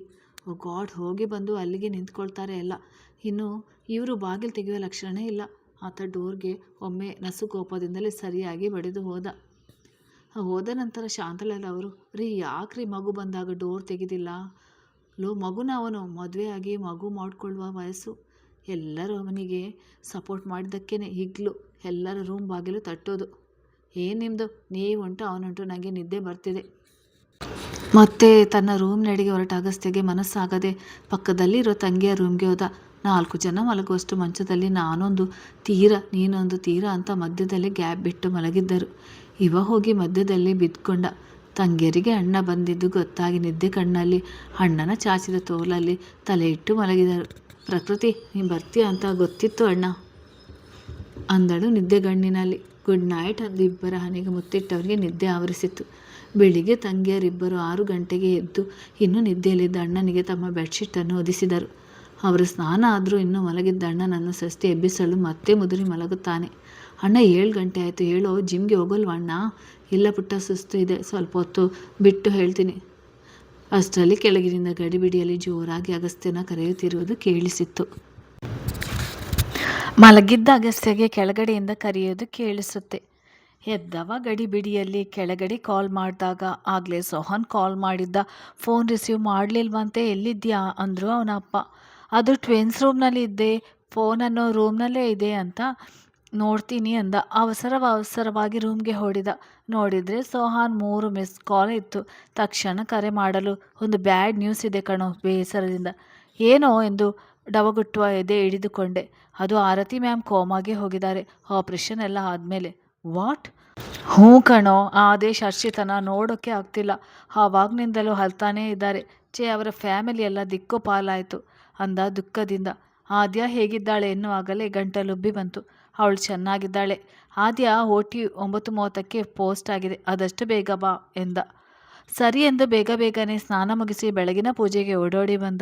ಗಾಡ್ ಹೋಗಿ ಬಂದು ಅಲ್ಲಿಗೆ ನಿಂತ್ಕೊಳ್ತಾರೆ ಎಲ್ಲ. ಇನ್ನು ಇವರು ಬಾಗಿಲು ತೆಗೆಯುವ ಲಕ್ಷಣವೇ ಇಲ್ಲ. ಆತ ಡೋರ್ಗೆ ಒಮ್ಮೆ ನಸುಕೋಪದಿಂದಲೇ ಸರಿಯಾಗಿ ಬಡಿದು ಹೋದ. ಹೋದ ನಂತರ ಶಾಂತಲಾಲ್ ಅವರು, ರೀ, ಯಾಕ್ರಿ ಮಗು ಬಂದಾಗ ಡೋರ್ ತೆಗೆದಿಲ್ಲ? ಲೋ, ಮಗುನ ಅವನು ಮದುವೆ ಆಗಿ ಮಗು ಮಾಡಿಕೊಳ್ಳುವ ವಯಸ್ಸು. ಎಲ್ಲರೂ ಅವನಿಗೆ ಸಪೋರ್ಟ್ ಮಾಡಿದ್ದಕ್ಕೇ ಈಗಲೂ ಎಲ್ಲರ ರೂಮ್ ಬಾಗಿಲು ತಟ್ಟೋದು. ಏನು ನಿಮ್ಮದು ನೀವುಂಟು, ಅವನುಂಟು ನನಗೆ ನಿದ್ದೆ ಬರ್ತಿದೆ. ಮತ್ತೆ ತನ್ನ ರೂಮ್ ನಡೆಗೆ ಹೊರಟ ಅಗಸ್ತ್ಯಗೆ ಮನಸ್ಸಾಗದೆ ಪಕ್ಕದಲ್ಲಿರೋ ತಂಗಿಯ ರೂಮ್ಗೆ ಹೋದ. ನಾಲ್ಕು ಜನ ಮಲಗುವಷ್ಟು ಮಂಚದಲ್ಲಿ ನಾನೊಂದು ತೀರ, ನೀನೊಂದು ತೀರ ಅಂತ ಮಧ್ಯದಲ್ಲಿ ಗ್ಯಾಪ್ ಬಿಟ್ಟು ಮಲಗಿದ್ದರು. ಇವ ಹೋಗಿ ಮಧ್ಯದಲ್ಲಿ ಬಿದ್ದುಕೊಂಡ. ತಂಗಿಯರಿಗೆ ಅಣ್ಣ ಬಂದಿದ್ದು ಗೊತ್ತಾಗಿ ನಿದ್ದೆ ಕಣ್ಣಲ್ಲಿ, ಅಣ್ಣನ ಚಾಚಿದ ತೋಲಲ್ಲಿ ತಲೆ ಇಟ್ಟು ಮಲಗಿದರು. ಪ್ರಕೃತಿ, ನೀನು ಬರ್ತೀಯ ಅಂತ ಗೊತ್ತಿತ್ತು ಅಣ್ಣ. ಅಂದಳು ನಿದ್ದೆಗಣ್ಣಿನಲ್ಲಿ ಗುಡ್ ನೈಟ್ ಅಂದು ಇಬ್ಬರ ಹನಿಗೆ ಮುತ್ತಿಟ್ಟವರಿಗೆ ನಿದ್ದೆ ಆವರಿಸಿತ್ತು. ಬೆಳಿಗ್ಗೆ ತಂಗಿಯರಿಬ್ಬರು ಆರು ಗಂಟೆಗೆ ಎದ್ದು ಇನ್ನೂ ನಿದ್ದೆಯಲ್ಲಿದ್ದ ಅಣ್ಣನಿಗೆ ತಮ್ಮ ಬೆಡ್ಶೀಟನ್ನು ಒದಿಸಿದರು ಅವರು ಸ್ನಾನ ಆದರೂ ಇನ್ನೂ ಮಲಗಿದ್ದ ಅಣ್ಣನನ್ನು ಸಸ್ತಿ ಎಬ್ಬಿಸಲು ಮತ್ತೆ ಮುದುರಿ ಮಲಗುತ್ತಾನೆ. ಅಣ್ಣ, ಏಳು ಗಂಟೆ ಆಯಿತು. ಹೇಳು, ಜಿಮ್ಗೆ ಹೋಗಲ್ವ ಅಣ್ಣ? ಇಲ್ಲ ಪುಟ್ಟ, ಸುಸ್ತು ಇದೆ. ಸ್ವಲ್ಪ ಹೊತ್ತು ಬಿಟ್ಟು ಹೇಳ್ತೀನಿ. ಅಷ್ಟರಲ್ಲಿ ಕೆಳಗಿನಿಂದ ಗಡಿಬಿಡಿಯಲ್ಲಿ ಜೋರಾಗಿ ಅಗಸ್ತ್ಯನ ಕರೆಯುತ್ತಿರುವುದು ಕೇಳಿಸಿತ್ತು. ಮಲಗಿದ್ದ ಅಗಸ್ತ್ಯಗೆ ಕೆಳಗಡೆಯಿಂದ ಕರೆಯೋದು ಕೇಳಿಸುತ್ತೆ. ಎದ್ದವ ಗಡಿಬಿಡಿಯಲ್ಲಿ ಕೆಳಗಡೆ ಕಾಲ್ ಮಾಡಿದಾಗ ಆಗಲೇ ಸೋಹನ್ ಕಾಲ್ ಮಾಡಿದ್ದ. ಫೋನ್ ರಿಸೀವ್ ಮಾಡಲಿಲ್ವಂತೆ ಎಲ್ಲಿದ್ಯಾ? ಅಂದರು ಅವನ ಅಪ್ಪ ಅದು ಟ್ವಿನ್ಸ್ ರೂಮ್ನಲ್ಲಿ ಇದ್ದೆ. ಅನ್ನೋ ರೂಮ್ನಲ್ಲೇ ಇದೆ ಅಂತ ನೋಡ್ತೀನಿ ಅಂದ. ಅವಸರವ ಅವಸರವಾಗಿ ರೂಮ್ಗೆ ಹೊಡಿದ. ನೋಡಿದರೆ ಸೋಹಾನ್ ಮೂರು ಮಿಸ್ ಕಾಲ್ ಇತ್ತು. ತಕ್ಷಣ ಕರೆ ಮಾಡಲು. ಒಂದು ಬ್ಯಾಡ್ ನ್ಯೂಸ್ ಇದೆ ಕಣೋ ಬೇಸರದಿಂದ. ಏನೋ ಎಂದು ಡವಗುಟ್ಟುವ ಎದೆ ಹಿಡಿದುಕೊಂಡೆ. ಅದು ಆರತಿ ಮ್ಯಾಮ್ ಕೋಮಾಗೆ ಹೋಗಿದ್ದಾರೆ. ಆಪ್ರೇಷನ್ ಎಲ್ಲ ಆದಮೇಲೆ. ವಾಟ್? ಹ್ಞೂ ಕಣೋ, ಆ ಆದೇಶ್ ಹರ್ಷಿತನ ನೋಡೋಕ್ಕೆ ಆಗ್ತಿಲ್ಲ. ಆವಾಗ್ನಿಂದಲೂ ಹಲ್ತಾನೇ ಇದ್ದಾರೆ. ಛೇ, ಅವರ ಫ್ಯಾಮಿಲಿ ಎಲ್ಲ ದಿಕ್ಕು ಪಾಲಾಯಿತು ಅಂದ ದುಃಖದಿಂದ. ಆದ್ಯ ಹೇಗಿದ್ದಾಳೆ ಎನ್ನುವಾಗಲೇ ಗಂಟಲುಬ್ಬಿ ಬಂತು. ಅವಳು ಚೆನ್ನಾಗಿದ್ದಾಳೆ. ಆದ್ಯ ಓ ಒಂಬತ್ತು ಮೂವತ್ತಕ್ಕೆ ಪೋಸ್ಟ್ ಆಗಿದೆ. ಅದಷ್ಟು ಬೇಗ ಬಾ ಎಂದ. ಸರಿ ಎಂದು ಬೇಗ ಬೇಗನೆ ಸ್ನಾನ ಮುಗಿಸಿ ಬೆಳಗಿನ ಪೂಜೆಗೆ ಓಡೋಡಿ ಬಂದ.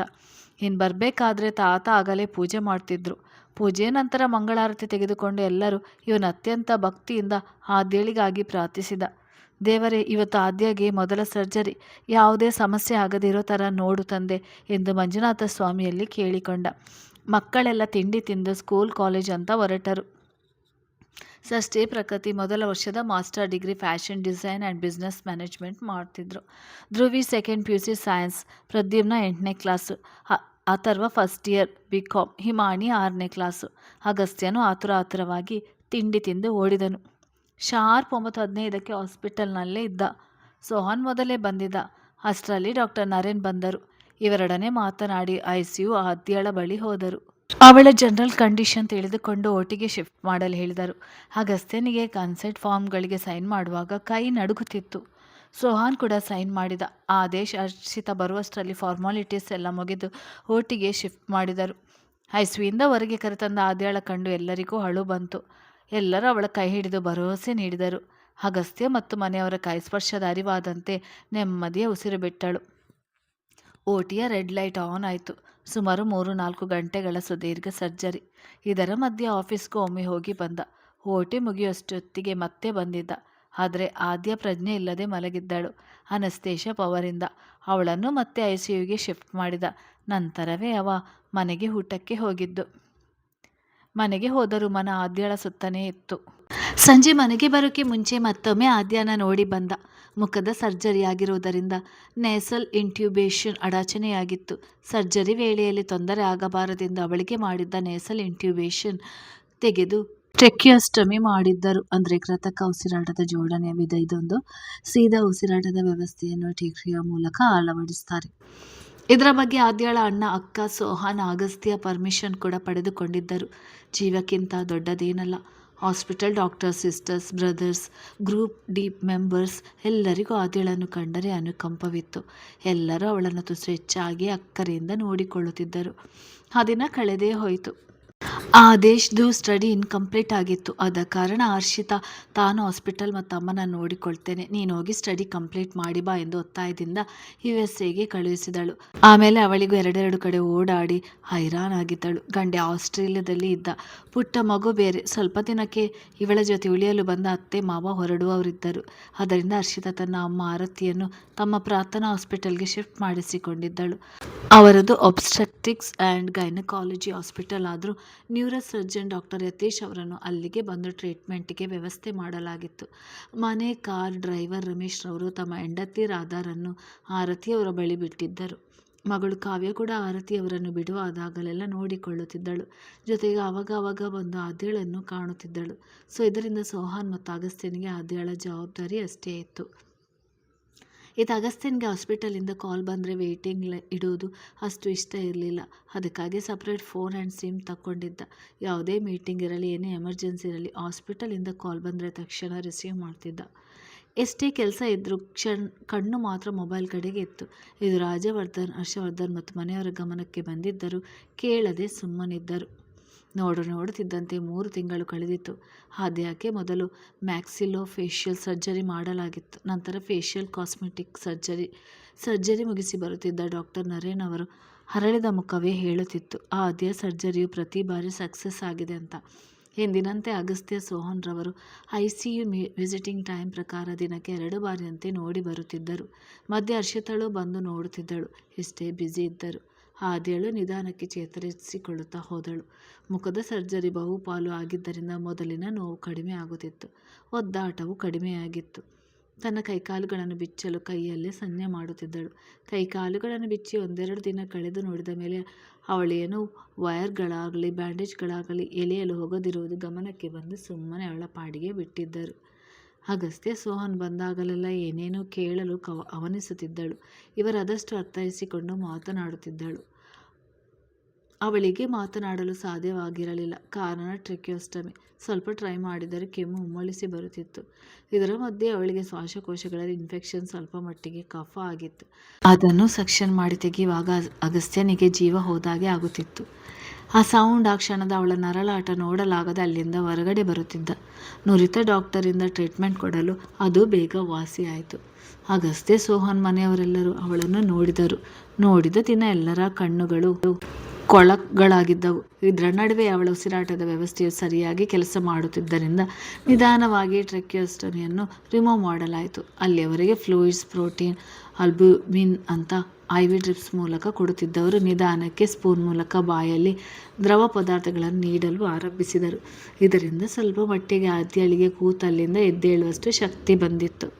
ಇನ್ನು ಬರಬೇಕಾದ್ರೆ ತಾತ ಆಗಲೇ ಪೂಜೆ ಮಾಡ್ತಿದ್ರು. ಪೂಜೆ ನಂತರ ಮಂಗಳಾರತಿ ತೆಗೆದುಕೊಂಡು ಎಲ್ಲರೂ ಇವನು ಅತ್ಯಂತ ಭಕ್ತಿಯಿಂದ ಆದ್ಯಳಿಗಾಗಿ ಪ್ರಾರ್ಥಿಸಿದ. ದೇವರೇ, ಇವತ್ತು ಆದ್ಯಗೆ ಮೊದಲ ಸರ್ಜರಿ. ಯಾವುದೇ ಸಮಸ್ಯೆ ಆಗದಿರೋ ಥರ ನೋಡು ತಂದೆ ಎಂದು ಮಂಜುನಾಥ ಸ್ವಾಮಿಯಲ್ಲಿ ಕೇಳಿಕೊಂಡ. ಮಕ್ಕಳೆಲ್ಲ ತಿಂಡಿ ತಿಂದು ಸ್ಕೂಲ್, ಕಾಲೇಜ್ ಅಂತ ಹೊರಟರು. ಷಷ್ಠಿ ಪ್ರಕೃತಿ ಮೊದಲ ವರ್ಷದ master degree fashion design and business management ಮಾಡ್ತಿದ್ರು. Dhruvi second P U C science, Pradyumna ಎಂಟನೇ class. Atharva first year B com Himani ಆರನೇ ಕ್ಲಾಸು. ಅಗಸ್ತ್ಯನು ಆತುರ ಆತುರವಾಗಿ ತಿಂಡಿ ತಿಂದು ಓಡಿದನು. ಶಾರ್ಪ್ ಒಂಬತ್ತು ಹದಿನೈದಕ್ಕೆ ಹಾಸ್ಪಿಟಲ್ನಲ್ಲೇ ಇದ್ದ. ಸೋಹನ್ ಮೊದಲೇ ಬಂದಿದ್ದ. ಅಷ್ಟರಲ್ಲಿ ಡಾಕ್ಟರ್ ನರೇನ್ ಬಂದರು. ಇವರೊಡನೆ ಮಾತನಾಡಿ ಐ ಸಿ ಯು ಆದ್ಯಳ ಬಳಿ ಹೋದರು. ಅವಳ ಜನರಲ್ ಕಂಡೀಷನ್ ತಿಳಿದುಕೊಂಡು ಒಟ್ಟಿಗೆ ಶಿಫ್ಟ್ ಮಾಡಲು ಹೇಳಿದರು. ಅಗಸ್ತ್ಯನಿಗೆ ಕನ್ಸೆಂಟ್ ಫಾರ್ಮ್ಗಳಿಗೆ ಸೈನ್ ಮಾಡುವಾಗ ಕೈ ನಡುಗುತ್ತಿತ್ತು. ಸೋಹಾನ್ ಕೂಡ ಸೈನ್ ಮಾಡಿದ. ಆ ದೇಶ ಅರ್ಚಿತ ಬರುವಷ್ಟರಲ್ಲಿ ಫಾರ್ಮಾಲಿಟೀಸ್ ಎಲ್ಲ ಮುಗಿದು ಓಟಿಗೆ ಶಿಫ್ಟ್ ಮಾಡಿದರು. ಐಸ್ವಿಯಿಂದ ಹೊರಗೆ ಕರೆತಂದ ಆದ್ಯಾಳ ಕಂಡು ಎಲ್ಲರಿಗೂ ಅಳು ಬಂತು. ಎಲ್ಲರೂ ಅವಳ ಕೈ ಹಿಡಿದು ಭರವಸೆ ನೀಡಿದರು. ಅಗಸ್ತ್ಯ ಮತ್ತು ಮನೆಯವರ ಕೈ ಸ್ಪರ್ಶದ ಅರಿವಾದಂತೆ ನೆಮ್ಮದಿಯ ಉಸಿರು ಬಿಟ್ಟಳು. ಓಟಿಯ ರೆಡ್ ಲೈಟ್ ಆನ್ ಆಯಿತು. ಸುಮಾರು ಮೂರು ನಾಲ್ಕು ಗಂಟೆಗಳ ಸುದೀರ್ಘ ಸರ್ಜರಿ. ಇದರ ಮಧ್ಯೆ ಆಫೀಸ್ಗೂ ಒಮ್ಮೆ ಹೋಗಿ ಬಂದ. ಓಟಿ ಮುಗಿಯುವಷ್ಟೊತ್ತಿಗೆ ಮತ್ತೆ ಬಂದಿದ್ದ. ಆದರೆ ಆದ್ಯ ಪ್ರಜ್ಞೆ ಇಲ್ಲದೆ ಮಲಗಿದ್ದಳು. ಅನಸ್ತೇಶ ಪವರಿಂದ. ಅವಳನ್ನು ಮತ್ತೆ ಐ ಸಿ ಯುಗೆ ಶಿಫ್ಟ್ ಮಾಡಿದ. ನಂತರವೇ ಅವ ಮನೆಗೆ ಊಟಕ್ಕೆ ಹೋಗಿದ್ದು. ಮನೆಗೆ ಹೋದರೂ ಮನ ಆದ್ಯಳ ಸುತ್ತನೇ ಇತ್ತು. ಸಂಜೆ ಮನೆಗೆ ಬರೋಕ್ಕೆ ಮುಂಚೆ ಮತ್ತೊಮ್ಮೆ ಆದ್ಯನ ನೋಡಿ ಬಂದ. ಮುಖದ ಸರ್ಜರಿ ಆಗಿರುವುದರಿಂದ ನೇಸಲ್ ಇಂಟ್ಯೂಬೇಷನ್ ಅಡಚಣೆಯಾಗಿತ್ತು. ಸರ್ಜರಿ ವೇಳೆಯಲ್ಲಿ ತೊಂದರೆ ಆಗಬಾರದೆಂದು ಅವಳಿಗೆ ಮಾಡಿದ್ದ ನೇಸಲ್ ಇಂಟ್ಯೂಬೇಷನ್ ತೆಗೆದು ಟ್ರೆಕ್ಯೂಸ್ಟಮಿ ಮಾಡಿದ್ದರು. ಅಂದರೆ ಕೃತಕ ಉಸಿರಾಟದ ಜೋಡಣೆಯ ವಿಧ ಇದೊಂದು. ಸೀದಾ ಉಸಿರಾಟದ ವ್ಯವಸ್ಥೆಯನ್ನು ಟೀಕ್ರಿಯ ಮೂಲಕ ಅಳವಡಿಸ್ತಾರೆ. ಇದರ ಬಗ್ಗೆ ಆದ್ಯಾಳ ಅಣ್ಣ, ಅಕ್ಕ, ಸೋಹಾನ್, ಅಗಸ್ತ್ಯ ಪರ್ಮಿಷನ್ ಕೂಡ ಪಡೆದುಕೊಂಡಿದ್ದರು. ಜೀವಕ್ಕಿಂತ ದೊಡ್ಡದೇನಲ್ಲ. Hospital doctors, sisters, brothers, group D members ಎಲ್ಲರಿಗೂ ಆದ್ಯಳನ್ನು ಕಂಡರೆ ಅನುಕಂಪವಿತ್ತು. ಎಲ್ಲರೂ ಅವಳನ್ನು ತುಸು ಹೆಚ್ಚಾಗಿ ಅಕ್ಕರೆಯಿಂದ ನೋಡಿಕೊಳ್ಳುತ್ತಿದ್ದರು. ಆ ದಿನ ಕಳೆದೇ ಹೋಯಿತು. ಆ ದೇಶದ್ದು ಸ್ಟಡಿ ಇನ್ಕಂಪ್ಲೀಟ್ ಆಗಿತ್ತು. ಆದ ಕಾರಣ ಹರ್ಷಿತಾ, ತಾನು ಹಾಸ್ಪಿಟಲ್ ಮತ್ತು ಅಮ್ಮನ ನೋಡಿಕೊಳ್ತೇನೆ. ನೀನು ಹೋಗಿ ಸ್ಟಡಿ ಕಂಪ್ಲೀಟ್ ಮಾಡಿ ಬಾ ಎಂದು ಒತ್ತಾಯದಿಂದ ಯು ಎಸ್ ಎಗೆ ಕಳುಹಿಸಿದಳು. ಆಮೇಲೆ ಅವಳಿಗೂ ಎರಡೆರಡು ಕಡೆ ಓಡಾಡಿ ಹೈರಾಣಾಗಿದ್ದಳು ಗಂಡೆ ಆಸ್ಟ್ರೇಲಿಯಾದಲ್ಲಿ ಇದ್ದ. ಪುಟ್ಟ ಮಗು ಬೇರೆ. ಸ್ವಲ್ಪ ದಿನಕ್ಕೆ ಇವಳ ಜೊತೆ ಉಳಿಯಲು ಬಂದ ಅತ್ತೆ, ಮಾವ ಹೊರಡುವವರಿದ್ದರು. ಅದರಿಂದ ಹರ್ಷಿತಾ ತನ್ನ ಅಮ್ಮ ಆರತಿಯನ್ನು ತಮ್ಮ ಪ್ರಾರ್ಥನಾ ಹಾಸ್ಪಿಟಲ್ಗೆ ಶಿಫ್ಟ್ ಮಾಡಿಸಿಕೊಂಡಿದ್ದಳು. ಅವರದು ಒಬ್ಸ್ಟ್ರಕ್ಟಿಕ್ಸ್ ಆ್ಯಂಡ್ ಗೈನಕಾಲಜಿ ಹಾಸ್ಪಿಟಲ್ ಆದರೂ ನ್ಯೂರೋ ಸರ್ಜನ್ ಡಾಕ್ಟರ್ ಯತೀಶ್ ಅವರನ್ನು ಅಲ್ಲಿಗೆ ಬಂದು ಟ್ರೀಟ್ಮೆಂಟ್ಗೆ ವ್ಯವಸ್ಥೆ ಮಾಡಲಾಗಿತ್ತು. ಮನೆ, ಕಾರ್ ಡ್ರೈವರ್ ರಮೇಶ್ ರವರು ತಮ್ಮ ಹೆಂಡತಿ ರಾಧಾರನ್ನು ಆರತಿಯವರ ಬಳಿ ಬಿಟ್ಟಿದ್ದರು. ಮಗಳು ಕಾವ್ಯ ಕೂಡ ಆರತಿಯವರನ್ನು ಬಿಡುವಾದಾಗಲೆಲ್ಲ ನೋಡಿಕೊಳ್ಳುತ್ತಿದ್ದಳು. ಜೊತೆಗೆ ಆವಾಗ ಆವಾಗ ಬಂದು ಆದ್ಯಳನ್ನು ಕಾಣುತ್ತಿದ್ದಳು. ಸೊ, ಇದರಿಂದ ಸೋಹಾನ್ ಮತ್ತು ಅಗಸ್ತ್ಯನಿಗೆ ಆದ್ಯಳ ಜವಾಬ್ದಾರಿ ಅಷ್ಟೇ ಇತ್ತು. ಇದು ಅಗಸ್ತ್ಯನ್ಗೆ ಹಾಸ್ಪಿಟಲಿಂದ ಕಾಲ್ ಬಂದರೆ ವೇಟಿಂಗ್ ಇಡೋದು ಅಷ್ಟು ಇಷ್ಟ ಇರಲಿಲ್ಲ. ಅದಕ್ಕಾಗಿ ಸಪ್ರೇಟ್ ಫೋನ್ ಆ್ಯಂಡ್ ಸಿಮ್ ತಗೊಂಡಿದ್ದ ಯಾವುದೇ ಮೀಟಿಂಗ್ ಇರಲಿ, ಏನೇ ಎಮರ್ಜೆನ್ಸಿ ಇರಲಿ, ಹಾಸ್ಪಿಟಲಿಂದ ಕಾಲ್ ಬಂದರೆ ತಕ್ಷಣ ರಿಸೀವ್ ಮಾಡ್ತಿದ್ದ. ಎಷ್ಟೇ ಕೆಲಸ ಇದ್ದರೂ ಕ್ಷಣ್, ಕಣ್ಣು ಮಾತ್ರ ಮೊಬೈಲ್ ಕಡೆಗೆ ಇತ್ತು. ಇದು ರಾಜವರ್ಧನ್ ಹರ್ಷವರ್ಧನ್ ಮತ್ತು ಮನೆಯವರ ಗಮನಕ್ಕೆ ಬಂದಿದ್ದರು ಕೇಳದೆ ಸುಮ್ಮನಿದ್ದರು. ನೋಡು ನೋಡುತ್ತಿದ್ದಂತೆ ಮೂರು ತಿಂಗಳು ಕಳೆದಿತ್ತು. ಆದ್ಯಾಕೆ ಮೊದಲು ಮ್ಯಾಕ್ಸಿಲೋ ಫೇಶಿಯಲ್ ಸರ್ಜರಿ ಮಾಡಲಾಗಿತ್ತು. ನಂತರ ಫೇಶಿಯಲ್ ಕಾಸ್ಮೆಟಿಕ್ ಸರ್ಜರಿ ಸರ್ಜರಿ ಮುಗಿಸಿ ಬರುತ್ತಿದ್ದ ಡಾಕ್ಟರ್ ನರೇನ್ ಅವರು ಹರಳಿದ ಮುಖವೇ ಹೇಳುತ್ತಿತ್ತು. ಆ ಸರ್ಜರಿಯು ಪ್ರತಿ ಬಾರಿ ಸಕ್ಸಸ್ ಆಗಿದೆ ಅಂತ. ಎಂದಿನಂತೆ ಅಗಸ್ತ್ಯ ಸೋಹನ್ ರವರು I C U visiting time ಪ್ರಕಾರ ದಿನಕ್ಕೆ ಎರಡು ಬಾರಿಯಂತೆ ನೋಡಿ ಬರುತ್ತಿದ್ದರು. ಮಧ್ಯೆ ಹರ್ಷಿತಳು ಬಂದು ನೋಡುತ್ತಿದ್ದಳು. ಇಷ್ಟೇ ಬ್ಯುಸಿ ಇದ್ದರು ಆದ್ಯಳು ನಿಧಾನಕ್ಕೆ ಚೇತರಿಸಿಕೊಳ್ಳುತ್ತಾ ಹೋದಳು. ಮುಖದ ಸರ್ಜರಿ ಬಹುಪಾಲು ಆಗಿದ್ದರಿಂದ ಮೊದಲಿನ ನೋವು ಕಡಿಮೆ ಆಗುತ್ತಿತ್ತು. ಒದ್ದಾಟವು ಕಡಿಮೆಯಾಗಿತ್ತು. ತನ್ನ ಕೈಕಾಲುಗಳನ್ನು ಬಿಚ್ಚಲು ಕೈಯಲ್ಲೇ ಸನ್ನೆ ಮಾಡುತ್ತಿದ್ದಳು. ಕೈಕಾಲುಗಳನ್ನು ಬಿಚ್ಚಿ ಒಂದೆರಡು ದಿನ ಕಳೆದು ನೋಡಿದ ಮೇಲೆ ಅವಳೇನು ವಯರ್ಗಳಾಗಲಿ ಬ್ಯಾಂಡೇಜ್ಗಳಾಗಲಿ ಎಲೆಯಲು ಹೋಗದಿರುವುದು ಗಮನಕ್ಕೆ ಬಂದು ಸುಮ್ಮನೆ ಅವಳ ಪಾಡಿಗೆ ಬಿಟ್ಟಿದ್ದರು. ಅಗಸ್ತ್ಯ ಸೋಹನ್ ಬಂದಾಗಲೆಲ್ಲ ಏನೇನೋ ಕೇಳಲು ಕವ, ಅವನಿಸುತ್ತಿದ್ದಳು. ಇವರದಷ್ಟು ಅರ್ಥೈಸಿಕೊಂಡು ಮಾತನಾಡುತ್ತಿದ್ದಳು. ಅವಳಿಗೆ ಮಾತನಾಡಲು ಸಾಧ್ಯವಾಗಿರಲಿಲ್ಲ. ಕಾರಣ ಟ್ರೆಕ್ಯೋಸ್ಟಮಿ. ಸ್ವಲ್ಪ ಟ್ರೈ ಮಾಡಿದರೆ ಕೆಮ್ಮು ಉಮ್ಮಳಿಸಿ ಬರುತ್ತಿತ್ತು. ಇದರ ಮಧ್ಯೆ ಅವಳಿಗೆ ಶ್ವಾಸಕೋಶಗಳಲ್ಲಿ ಇನ್ಫೆಕ್ಷನ್ ಸ್ವಲ್ಪ ಮಟ್ಟಿಗೆ ಕಫ ಆಗಿತ್ತು. ಅದನ್ನು ಸಕ್ಷನ್ ಮಾಡಿ ತೆಗೆಯುವಾಗ ಅಗಸ್ತ್ಯನಿಗೆ ಜೀವ ಹೋದಾಗೆ ಆಗುತ್ತಿತ್ತು. ಆ ಸೌಂಡ್ ಆ ಕ್ಷಣದ ಅವಳ ನರಳಾಟ ನೋಡಲಾಗದೆ ಅಲ್ಲಿಂದ ಹೊರಗಡೆ ಬರುತ್ತಿದ್ದ. ನುರಿತ ಡಾಕ್ಟರಿಂದ ಟ್ರೀಟ್ಮೆಂಟ್ ಕೊಡಲು ಅದು ಬೇಗ ವಾಸಿಯಾಯಿತು. ಅಗಸ್ತ್ಯ ಸೋಹನ್ ಮನೆಯವರೆಲ್ಲರೂ ಅವಳನ್ನು ನೋಡಿದರು. ನೋಡಿದ ದಿನ ಎಲ್ಲರ ಕಣ್ಣುಗಳು ಕೊಳಗಳಾಗಿದ್ದವು. ಇದರ ನಡುವೆ ಅವಳ ಉಸಿರಾಟದ ವ್ಯವಸ್ಥೆಯು ಸರಿಯಾಗಿ ಕೆಲಸ ಮಾಡುತ್ತಿದ್ದರಿಂದ ನಿಧಾನವಾಗಿ ಟ್ರೆಕ್ಯೋಸ್ಟಮಿಯನ್ನು ರಿಮೂವ್ ಮಾಡಲಾಯಿತು. ಅಲ್ಲಿಯವರೆಗೆ ಫ್ಲೂಯಿಡ್ಸ್, ಪ್ರೋಟೀನ್ ಅಲ್ಬುಮಿನ್ ಅಂತ ಐ ವಿ ಡ್ರಿಪ್ಸ್ ಮೂಲಕ ಕೊಡುತ್ತಿದ್ದವರು ನಿಧಾನಕ್ಕೆ ಸ್ಪೂನ್ ಮೂಲಕ ಬಾಯಲ್ಲಿ ದ್ರವ ಪದಾರ್ಥಗಳನ್ನು ನೀಡಲು ಆರಂಭಿಸಿದರು. ಇದರಿಂದ ಸ್ವಲ್ಪ ಮಟ್ಟಿಗೆ ಆದ್ಯಳಿಗೆ ಕೂತಲ್ಲಿಂದ ಎದ್ದೇಳುವಷ್ಟು ಶಕ್ತಿ ಬಂದಿತ್ತು.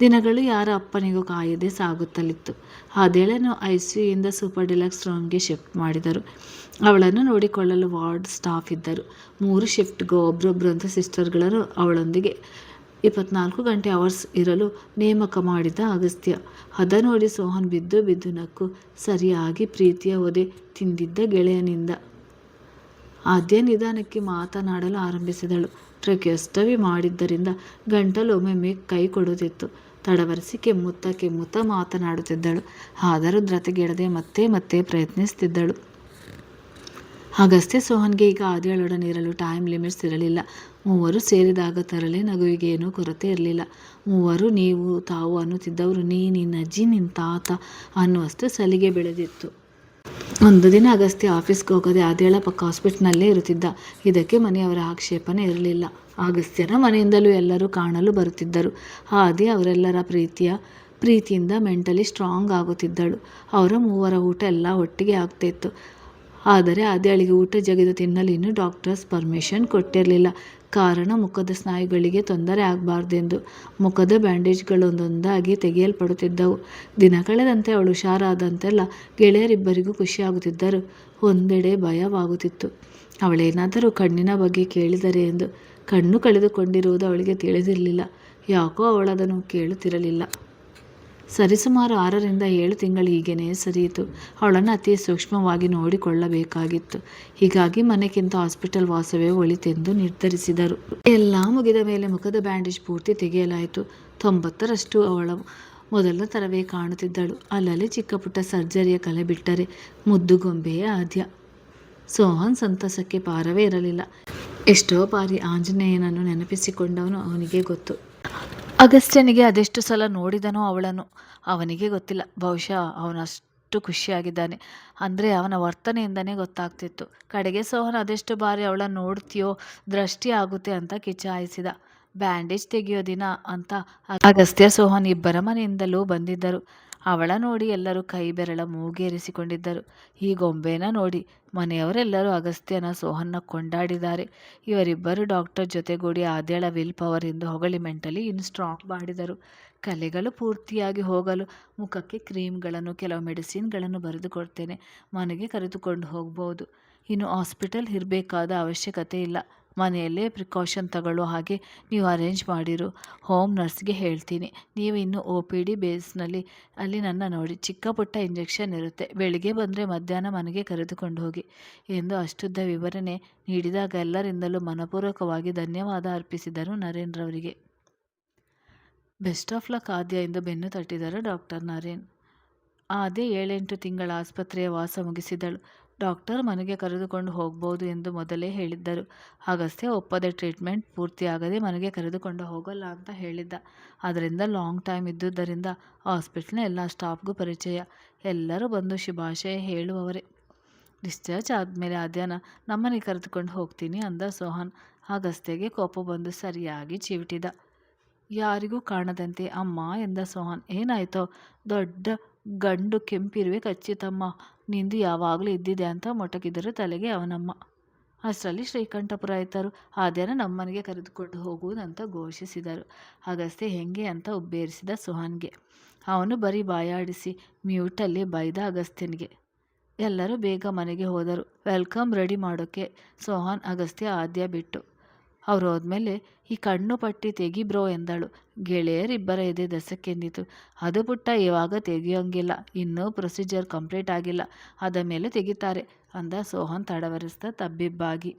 ದಿನಗಳು ಯಾರ ಅಪ್ಪನಿಗೂ ಕಾಯದೆ ಸಾಗುತ್ತಲಿತ್ತು. ಆದೇಳನ್ನು ಐ ಸಿ ಯುಯಿಂದ ಸೂಪರ್ ಡಿಲಕ್ಸ್ ರೂಮ್ಗೆ ಶಿಫ್ಟ್ ಮಾಡಿದರು. ಅವಳನ್ನು ನೋಡಿಕೊಳ್ಳಲು ವಾರ್ಡ್ ಸ್ಟಾಫ್ ಇದ್ದರು. ಮೂರು ಶಿಫ್ಟ್ಗೂ ಅಂತ ಸಿಸ್ಟರ್ಗಳನ್ನು ಅವಳೊಂದಿಗೆ ಇಪ್ಪತ್ನಾಲ್ಕು ಗಂಟೆ ಅವರ್ಸ್ ಇರಲು ನೇಮಕ ಮಾಡಿದ ಅಗಸ್ತ್ಯ. ಹದ ನೋಡಿ ಸೋಹನ್ ಬಿದ್ದು ಬಿದ್ದು ನಕ್ಕು ಸರಿಯಾಗಿ ಪ್ರೀತಿಯ ಒದೆ ತಿಂದಿದ್ದ ಗೆಳೆಯನಿಂದ. ಆದ್ಯ ನಿಧಾನಕ್ಕೆ ಮಾತನಾಡಲು ಆರಂಭಿಸಿದಳು. ಟ್ರೆಕ್ಯಸ್ಟವಿ ಮಾಡಿದ್ದರಿಂದ ಗಂಟಲು ಒಮ್ಮೊಮ್ಮೆ ಕೈ ಕೊಡುತ್ತಿತ್ತು ತಡವರಿಸಿ ಕೆಮ್ಮುತ್ತಾ ಕೆಮ್ಮುತ್ತಾ ಮಾತನಾಡುತ್ತಿದ್ದಳು. ಆದರೂ ದ್ರತೆಗೆಡದೆ ಮತ್ತೆ ಮತ್ತೆ ಪ್ರಯತ್ನಿಸುತ್ತಿದ್ದಳು ಅಗಸ್ತ್ಯ ಸೋಹನ್ಗೆ ಈಗ ಆದಿಯಳೊಡನೆ ಇರಲು ಟೈಮ್ ಲಿಮಿಟ್ಸ್ ಇರಲಿಲ್ಲ. ಮೂವರು ಸೇರಿದಾಗ ತರಲೆ ನಗುವಿಗೆ ಏನೂ ಕೊರತೆ ಇರಲಿಲ್ಲ. ಮೂವರು, ನೀವು, ತಾವು ಅನ್ನುತ್ತಿದ್ದವರು, ನೀ ನಿನ್ನ ಅಜ್ಜಿ ನಿನ್ನ ತಾತ ಅನ್ನುವಷ್ಟು ಸಲಿಗೆ ಬೆಳೆದಿತ್ತು. ಒಂದು ದಿನ ಅಗಸ್ತ್ಯ ಆಫೀಸ್ಗೆ ಹೋಗದೆ ಆದಿಯಳ ಪಕ್ಕ ಹಾಸ್ಪಿಟ್ಲ್ನಲ್ಲೇ ಇರುತ್ತಿದ್ದ. ಇದಕ್ಕೆ ಮನೆಯವರ ಆಕ್ಷೇಪಣೆ ಇರಲಿಲ್ಲ. ಅಗಸ್ತ್ಯನ ಮನೆಯಿಂದಲೂ ಎಲ್ಲರೂ ಕಾಣಲು ಬರುತ್ತಿದ್ದರು. ಆದಿ ಅವರೆಲ್ಲರ ಪ್ರೀತಿಯ, ಪ್ರೀತಿಯಿಂದ ಮೆಂಟಲಿ ಸ್ಟ್ರಾಂಗ್ ಆಗುತ್ತಿದ್ದಳು. ಅವರ ಮೂವರ ಊಟ ಎಲ್ಲ ಒಟ್ಟಿಗೆ ಆಗ್ತಿತ್ತು ಆದರೆ ಅದೇಳಿಗೆ ಊಟ ಜಗಿದು ತಿನ್ನಲು ಇನ್ನೂ ಡಾಕ್ಟರ್ಸ್ ಪರ್ಮಿಷನ್ ಕೊಟ್ಟಿರಲಿಲ್ಲ. ಕಾರಣ ಮುಖದ ಸ್ನಾಯುಗಳಿಗೆ ತೊಂದರೆ ಆಗಬಾರ್ದೆಂದು. ಮುಖದ ಬ್ಯಾಂಡೇಜ್ಗಳೊಂದೊಂದಾಗಿ ತೆಗೆಯಲ್ಪಡುತ್ತಿದ್ದವು. ದಿನ ಕಳೆದಂತೆ ಅವಳು ಹುಷಾರಾದಂತೆಲ್ಲ ಗೆಳೆಯರಿಬ್ಬರಿಗೂ ಖುಷಿಯಾಗುತ್ತಿದ್ದರು. ಒಂದೆಡೆ ಭಯವಾಗುತ್ತಿತ್ತು. ಅವಳೇನಾದರೂ ಕಣ್ಣಿನ ಬಗ್ಗೆ ಕೇಳಿದರೆ ಎಂದು ಕಣ್ಣು ಕಳೆದುಕೊಂಡಿರುವುದು ಅವಳಿಗೆ ತಿಳಿದಿರಲಿಲ್ಲ. ಯಾಕೋ ಅವಳದನ್ನು ಕೇಳುತ್ತಿರಲಿಲ್ಲ. ಸರಿಸುಮಾರು ಆರರಿಂದ ಏಳು ತಿಂಗಳು ಹೀಗೇನೆ ಸರಿಯಿತು. ಅವಳನ್ನು ಅತಿ ಸೂಕ್ಷ್ಮವಾಗಿ ನೋಡಿಕೊಳ್ಳಬೇಕಾಗಿತ್ತು. ಹೀಗಾಗಿ ಮನೆಗಿಂತ ಹಾಸ್ಪಿಟಲ್ ವಾಸವೇ ಒಳಿತೆಂದು ನಿರ್ಧರಿಸಿದರು. ಎಲ್ಲ ಮುಗಿದ ಮೇಲೆ ಮುಖದ ಬ್ಯಾಂಡೇಜ್ ಪೂರ್ತಿ ತೆಗೆಯಲಾಯಿತು. ತೊಂಬತ್ತರಷ್ಟು ಅವಳ ಮೊದಲ ಥರವೇ ಕಾಣುತ್ತಿದ್ದಳು. ಅಲ್ಲಲ್ಲಿ ಚಿಕ್ಕ ಪುಟ್ಟ ಸರ್ಜರಿಯ ಕಲೆ ಬಿಟ್ಟರೆ ಮುದ್ದುಗೊಂಬೆಯೇ ಆದ್ಯ. ಸೋಹನ್ ಸಂತಸಕ್ಕೆ ಪಾರವೇ ಇರಲಿಲ್ಲ. ಎಷ್ಟೋ ಬಾರಿ ಆಂಜನೇಯನನ್ನು ನೆನಪಿಸಿಕೊಂಡವನು ಅವನಿಗೆ ಗೊತ್ತು. ಅಗಸ್ತ್ಯನಿಗೆ ಅದೆಷ್ಟು ಸಲ ನೋಡಿದನೋ ಅವಳನ್ನು. ಅವನಿಗೆ ಗೊತ್ತಿಲ್ಲ. ಬಹುಶಃ ಅವನು ಅಷ್ಟು ಖುಷಿಯಾಗಿದ್ದಾನೆ. ಅಂದರೆ ಅವನ ವರ್ತನೆಯಿಂದನೇ ಗೊತ್ತಾಗ್ತಿತ್ತು. ಕಡೆಗೆ ಸೋಹನ್ ಅದೆಷ್ಟು ಬಾರಿ ಅವಳನ್ನು ನೋಡ್ತೀಯೋ, ದೃಷ್ಟಿ ಆಗುತ್ತೆ ಅಂತ ಕಿಚಾಯಿಸಿದ ಬ್ಯಾಂಡೇಜ್ ತೆಗೆಯೋ ದಿನ ಅಂತ ಅಗಸ್ತ್ಯ ಸೋಹನ್ ಇಬ್ಬರ ಮನೆಯಿಂದಲೂ ಬಂದಿದ್ದರು. ಅವಳ ನೋಡಿ ಎಲ್ಲರೂ ಕೈ ಬೆರಳ ಮೂಗೇರಿಸಿಕೊಂಡಿದ್ದರು. ಈ ಗೊಂಬೆನ ನೋಡಿ ಮನೆಯವರೆಲ್ಲರೂ ಅಗಸ್ತ್ಯನ ಸೋಹನ್ನ ಕೊಂಡಾಡಿದ್ದಾರೆ. ಇವರಿಬ್ಬರು ಡಾಕ್ಟರ್ ಜೊತೆಗೂಡಿ ಆದ್ಯಳ ವಿಲ್ ಪವರ್ ಎಂದು ಹೊಗಳಿ ಮೆಂಟಲಿ ಇನ್ನು ಸ್ಟ್ರಾಂಗ್ ಮಾಡಿದರು. ಕಲೆಗಳು ಪೂರ್ತಿಯಾಗಿ ಹೋಗಲು ಮುಖಕ್ಕೆ ಕ್ರೀಮ್ಗಳನ್ನು, ಕೆಲವು ಮೆಡಿಸಿನ್ಗಳನ್ನು ಬರೆದುಕೊಡ್ತೇನೆ ಮನೆಗೆ ಕರೆದುಕೊಂಡು ಹೋಗ್ಬೋದು. ಇನ್ನು ಹಾಸ್ಪಿಟಲ್ ಇರಬೇಕಾದ ಅವಶ್ಯಕತೆ ಇಲ್ಲ. ಮನೆಯಲ್ಲೇ ಪ್ರಿಕಾಷನ್ ತಗೊಳ್ಳೋ ಹಾಗೆ ನೀವು ಅರೇಂಜ್ ಮಾಡಿರು. ಹೋಮ್ ನರ್ಸ್ಗೆ ಹೇಳ್ತೀನಿ. ನೀವು ಇನ್ನು ಒ ಪಿ ಡಿ ಬೇಸ್ನಲ್ಲಿ ಅಲ್ಲಿ ನನ್ನ ನೋಡಿ, ಚಿಕ್ಕ ಪುಟ್ಟ ಇಂಜೆಕ್ಷನ್ ಇರುತ್ತೆ. ಬೆಳಿಗ್ಗೆ ಬಂದರೆ ಮಧ್ಯಾಹ್ನ ಮನೆಗೆ ಕರೆದುಕೊಂಡು ಹೋಗಿ. ಎಂದು ಅಷ್ಟುದ್ದ ವಿವರಣೆ ನೀಡಿದಾಗ ಎಲ್ಲರಿಂದಲೂ ಮನಪೂರ್ವಕವಾಗಿ ಧನ್ಯವಾದ ಅರ್ಪಿಸಿದರು ಅವರಿಗೆ. ಬೆಸ್ಟ್ ಆಫ್ ಲಕ್ ಆದ್ಯ ಎಂದು ಬೆನ್ನು ತಟ್ಟಿದರು ಡಾಕ್ಟರ್ ನರೇನ್. ಆದ್ಯ ಏಳೆಂಟು ತಿಂಗಳ ಆಸ್ಪತ್ರೆಯ ವಾಸ ಮುಗಿಸಿದಳು. ಡಾಕ್ಟರ್ ಮನೆಗೆ ಕರೆದುಕೊಂಡು ಹೋಗ್ಬೋದು ಎಂದು ಮೊದಲೇ ಹೇಳಿದ್ದರು. ಅಗಸ್ತ್ಯ ಒಪ್ಪದೆ ಟ್ರೀಟ್ಮೆಂಟ್ ಪೂರ್ತಿಯಾಗದೆ ಮನೆಗೆ ಕರೆದುಕೊಂಡು ಹೋಗಲ್ಲ ಅಂತ ಹೇಳಿದ್ದ. ಅದರಿಂದ ಲಾಂಗ್ ಟೈಮ್ ಇದ್ದುದರಿಂದ ಹಾಸ್ಪಿಟ್ಲ್ನ ಎಲ್ಲ ಸ್ಟಾಫ್ಗೂ ಪರಿಚಯ. ಎಲ್ಲರೂ ಬಂದು ಶುಭಾಶಯ ಹೇಳುವವರೇ. ಡಿಸ್ಚಾರ್ಜ್ ಆದಮೇಲೆ ಅದ್ಯಾನ ನಮ್ಮನೆ ಕರೆದುಕೊಂಡು ಹೋಗ್ತೀನಿ ಅಂದ ಸೋಹನ್. ಆಗಸ್ತೆಗೆ ಕೋಪ ಬಂದು ಸರಿಯಾಗಿ ಚೀವಿಟಿದ ಯಾರಿಗೂ ಕಾಣದಂತೆ ಅಮ್ಮ ಎಂದ ಸೋಹನ್. ಏನಾಯಿತೋ ದೊಡ್ಡ ಗಂಡು ಕೆಂಪಿರುವೆ ಕಚ್ಚಿತಮ್ಮ, ನಿಂದು ಯಾವಾಗಲೂ ಇದ್ದಿದೆ ಅಂತ ಮೊಟಕಿದರು ತಲೆಗೆ ಅವನಮ್ಮ. ಅಷ್ಟರಲ್ಲಿ ಶ್ರೀಕಂಠಪುರ ಆಯ್ತಾರು ಆ ನಮ್ಮನೆಗೆ ಕರೆದುಕೊಂಡು ಹೋಗುವುದಂತ ಘೋಷಿಸಿದರು. ಅಗಸ್ತ್ಯ ಹೆಂಗೆ ಅಂತ ಉಬ್ಬೇರಿಸಿದ ಸುಹಾನ್ಗೆ. ಅವನು ಬರೀ ಬಾಯಾಡಿಸಿ ಮ್ಯೂಟಲ್ಲಿ ಬೈದ ಅಗಸ್ತ್ಯನಿಗೆ. ಎಲ್ಲರೂ ಬೇಗ ಮನೆಗೆ ಹೋದರು. ವೆಲ್ಕಮ್ ರೆಡಿ ಮಾಡೋಕ್ಕೆ ಸೋಹಾನ್ ಅಗಸ್ತ್ಯ ಆದ್ಯ ಬಿಟ್ಟು. ಅವ್ರು ಹೋದ್ಮೇಲೆ, ಈ ಕಣ್ಣು ಪಟ್ಟಿ ತೆಗಿ ಬ್ರೋ ಎಂದಳು ಗೆಳೆಯರಿಬ್ಬರ ಎದೆ ದಸಕ್ಕೆಂದಿತು. ಅದು ಪುಟ್ಟ ಇವಾಗ ತೆಗಿಯೋಂಗಿಲ್ಲ. ಇನ್ನೂ ಪ್ರೊಸೀಜರ್ ಕಂಪ್ಲೀಟ್ ಆಗಿಲ್ಲ. ಅದ ಮೇಲೆ ತೆಗಿತಾರೆ ಅಂದ ಸೋಹನ್ ತಡವರಿಸ್ತಾ ತಬ್ಬಿಬ್ಬಾಗಿ.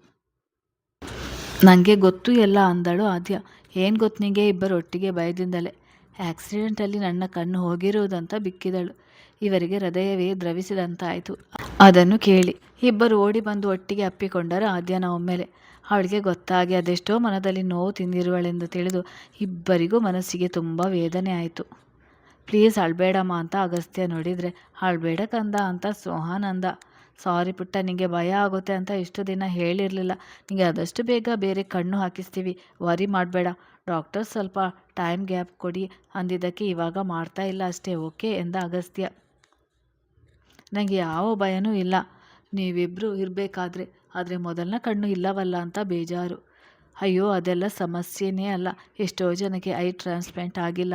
ನನಗೆ ಗೊತ್ತು ಎಲ್ಲ ಅಂದಳು ಆದ್ಯ. ಏನು ಗೊತ್ತು ನಿಂಗೆ? ಇಬ್ಬರು ಒಟ್ಟಿಗೆ ಭಯದಿಂದಲೇ. ಆಕ್ಸಿಡೆಂಟಲ್ಲಿ ನನ್ನ ಕಣ್ಣು ಹೋಗಿರುವುದಂತ ಬಿಕ್ಕಿದಳು. ಇವರಿಗೆ ಹೃದಯವೇ ದ್ರವಿಸಿದಂತಾಯಿತು. ಅದನ್ನು ಕೇಳಿ. ಇಬ್ಬರು ಓಡಿ ಬಂದು ಒಟ್ಟಿಗೆ ಅಪ್ಪಿಕೊಂಡರು ಆದ್ಯನ ಒಮ್ಮೆಲೆ. ಅವಳಿಗೆ ಗೊತ್ತಾಗಿ ಅದೆಷ್ಟೋ ಮನದಲ್ಲಿ ನೋವು ತಿಂದಿರುವಳೆಂದು ತಿಳಿದು ಇಬ್ಬರಿಗೂ ಮನಸ್ಸಿಗೆ ತುಂಬ ವೇದನೆ ಆಯಿತು. ಪ್ಲೀಸ್ ಅಳ್ಬೇಡಮ್ಮ ಅಂತ ಅಗಸ್ತ್ಯ ನೋಡಿದರೆ, ಅಳ್ಬೇಡ ಕಂದ ಅಂತ ಸೋಹಾನಂದ. ಸಾರಿ ಪುಟ್ಟ, ನಿಂಗೆ ಭಯ ಆಗುತ್ತೆ ಅಂತ ಇಷ್ಟು ದಿನ ಹೇಳಿರಲಿಲ್ಲ. ನಿಂಗೆ ಆದಷ್ಟು ಬೇಗ ಬೇರೆ ಕಣ್ಣು ಹಾಕಿಸ್ತೀವಿ. ವರಿ ಮಾಡಬೇಡ. ಡಾಕ್ಟರ್ ಸ್ವಲ್ಪ ಟೈಮ್ ಗ್ಯಾಪ್ ಕೊಡಿ. ಅಂದಿದ್ದಕ್ಕೆ ಇವಾಗ ಮಾಡ್ತಾ ಇಲ್ಲ ಅಷ್ಟೇ. ಓಕೆ ಎಂದ ಅಗಸ್ತ್ಯ. ನನಗೆ ಯಾವ ಭಯನೂ ಇಲ್ಲ. ನೀವಿಬ್ಬರು ಇರಬೇಕಾದ್ರೆ, ಆದರೆ ಮೊದಲನ ಕಣ್ಣು ಇಲ್ಲವಲ್ಲ ಅಂತ ಬೇಜಾರು. ಅಯ್ಯೋ, ಅದೆಲ್ಲ ಸಮಸ್ಯೆನೇ ಅಲ್ಲ. ಎಷ್ಟೋ ಜನಕ್ಕೆ ಐ ಟ್ರಾನ್ಸ್ಪ್ಲಾಂಟ್ ಆಗಿಲ್ಲ.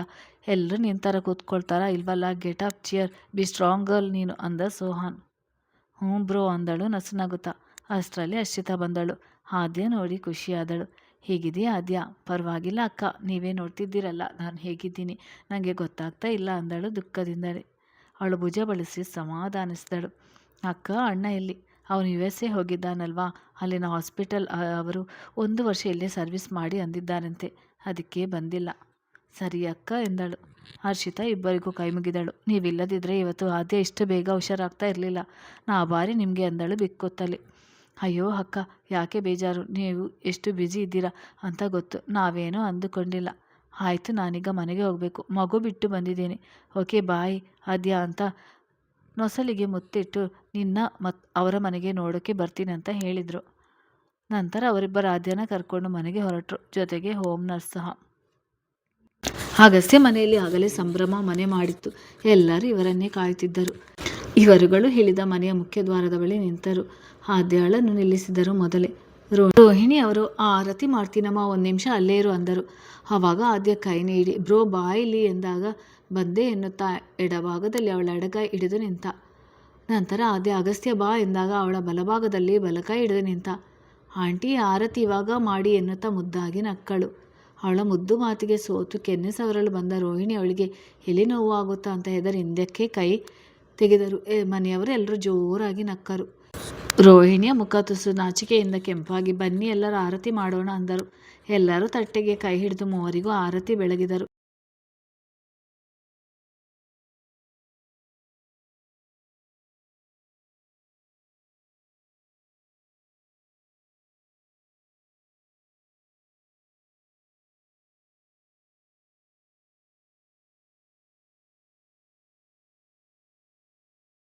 ಎಲ್ಲರೂ ನಿಂತರ ಕೂತ್ಕೊಳ್ತಾರ ಇಲ್ವಲ್ಲ? Get up, cheer, be strong girl ನೀನು ಅಂದ ಸೋಹಾನ್. ಹ್ಞೂ ಬ್ರೋ ಅಂದಳು ನಸುನಗುತ್ತಾ. ಅಷ್ಟರಲ್ಲಿ ಅಶ್ಚಿತ ಬಂದಳು. ಆದ್ಯ ನೋಡಿ ಖುಷಿಯಾದಳು. ಹೇಗಿದೆಯಾ ಆದ್ಯ? ಪರವಾಗಿಲ್ಲ ಅಕ್ಕ. ನೀವೇ ನೋಡ್ತಿದ್ದೀರಲ್ಲ, ನಾನು ಹೇಗಿದ್ದೀನಿ? ನನಗೆ ಗೊತ್ತಾಗ್ತಾ ಇಲ್ಲ ಅಂದಳು ದುಃಖದಿಂದಲೇ. ಅವಳು ಭುಜ ಬಳಸಿ ಸಮಾಧಾನಿಸಿದಳು. ಅಕ್ಕ ಅಣ್ಣ ಎಲ್ಲಿ ಅವನು ಯು ಎಸ್ ಎ ಹೋಗಿದ್ದಾನಲ್ವಾ? ಅಲ್ಲಿನ ಹಾಸ್ಪಿಟಲ್ ಅವರು ಒಂದು ವರ್ಷ ಇಲ್ಲೇ ಸರ್ವಿಸ್ ಮಾಡಿ ಅಂದಿದ್ದಾರಂತೆ. ಅದಕ್ಕೆ ಬಂದಿಲ್ಲ. ಸರಿ ಅಕ್ಕ ಎಂದಳು. ಹರ್ಷಿತಾ ಇಬ್ಬರಿಗೂ ಕೈ ಮುಗಿದಳು. ನೀವಿಲ್ಲದಿದ್ದರೆ ಇವತ್ತು ಆದ್ಯ ಇಷ್ಟು ಬೇಗ ಹುಷಾರಾಗ್ತಾ ಇರಲಿಲ್ಲ. ನಾ ಬಾರಿ ನಿಮಗೆ ಅಂದಳು ಬಿಕ್ಕೊತ್ತಲ್ಲಿ ಅಯ್ಯೋ ಅಕ್ಕ, ಯಾಕೆ ಬೇಜಾರು? ನೀವು ಎಷ್ಟು ಬ್ಯುಸಿ ಇದ್ದೀರಾ ಅಂತ ಗೊತ್ತು. ನಾವೇನೂ ಅಂದುಕೊಂಡಿಲ್ಲ. ಆಯಿತು ನಾನೀಗ ಮನೆಗೆ ಹೋಗಬೇಕು. ಮಗು ಬಿಟ್ಟು ಬಂದಿದ್ದೀನಿ. ಓಕೆ ಬಾಯ್, ಆದ್ಯ ಅಂತ ನೊಸಲಿಗೆ ಮುತ್ತಿಟ್ಟು ನಿನ್ನ ಮತ್ ಅವರ ಮನೆಗೆ ನೋಡೋಕ್ಕೆ ಬರ್ತೀನಿ ಅಂತ ಹೇಳಿದರು. ನಂತರ ಅವರಿಬ್ಬರ ಆದ್ಯನ ಕರ್ಕೊಂಡು ಮನೆಗೆ ಹೊರಟರು. ಜೊತೆಗೆ ಹೋಮ್ ನರ್ಸ್ ಸಹ. ಅಗಸ್ತ್ಯ ಮನೆಯಲ್ಲಿ ಆಗಲೇ ಸಂಭ್ರಮ ಮನೆ ಮಾಡಿತ್ತು. ಎಲ್ಲರೂ ಇವರನ್ನೇ ಕಾಯುತ್ತಿದ್ದರು ಇವರುಗಳು ಹೇಳಿದ ಮನೆಯ ಮುಖ್ಯ ದ್ವಾರದ ಬಳಿ ನಿಂತರು. ಆದ್ಯಾಳನ್ನು ನಿಲ್ಲಿಸಿದರು ಮೊದಲೇ. ರೋಹಿಣಿ ಅವರು, ಆ ಆರತಿ ಮಾಡ್ತೀನಮ್ಮ ಒಂದು ನಿಮಿಷ ಅಲ್ಲೇ ಇರು ಅಂದರು. ಆವಾಗ ಆದ್ಯ ಕೈ ನೀಡಿ, ಬ್ರೋ ಬಾಯಿಲಿ ಎಂದಾಗ ಬಂದೆ ಎನ್ನುತ್ತಾ ಎಡಭಾಗದಲ್ಲಿ ಅವಳ ಎಡಗೈ ಹಿಡಿದು ನಿಂತ. ನಂತರ ಆದ್ಯ, ಅಗಸ್ತ್ಯ, ಬಾ ಎಂದಾಗ ಅವಳ ಬಲಭಾಗದಲ್ಲಿ ಬಲಕೈ ಹಿಡಿದು ನಿಂತ. ಆಂಟಿ, ಆರತಿ ಇವಾಗ ಮಾಡಿ ಎನ್ನುತ್ತಾ ಮುದ್ದಾಗಿ ನಕ್ಕಳು. ಅವಳ ಮುದ್ದು ಮಾತಿಗೆ ಸೋತು ಕೆನ್ನೆ ಸವರಲು ಬಂದ ರೋಹಿಣಿ ಅವಳಿಗೆ, ಎಲ್ಲಿ ನೋವು ಆಗುತ್ತಾ? ಅಂತ ಹೆದರಿ ಹಿಂದಕ್ಕೆ ಕೈ ತೆಗೆದರು. ಮನೆಯವರು ಎಲ್ಲರೂ ಜೋರಾಗಿ ನಕ್ಕರು. ರೋಹಿಣಿಯ ಮುಖ ತುಸು ನಾಚಿಕೆಯಿಂದ ಕೆಂಪಾಗಿ, ಬನ್ನಿ ಎಲ್ಲರೂ ಆರತಿ ಮಾಡೋಣ ಅಂದರು. ಎಲ್ಲರೂ ತಟ್ಟೆಗೆ ಕೈ ಹಿಡಿದು ಮೂವರಿಗೂ ಆರತಿ ಬೆಳಗಿದರು.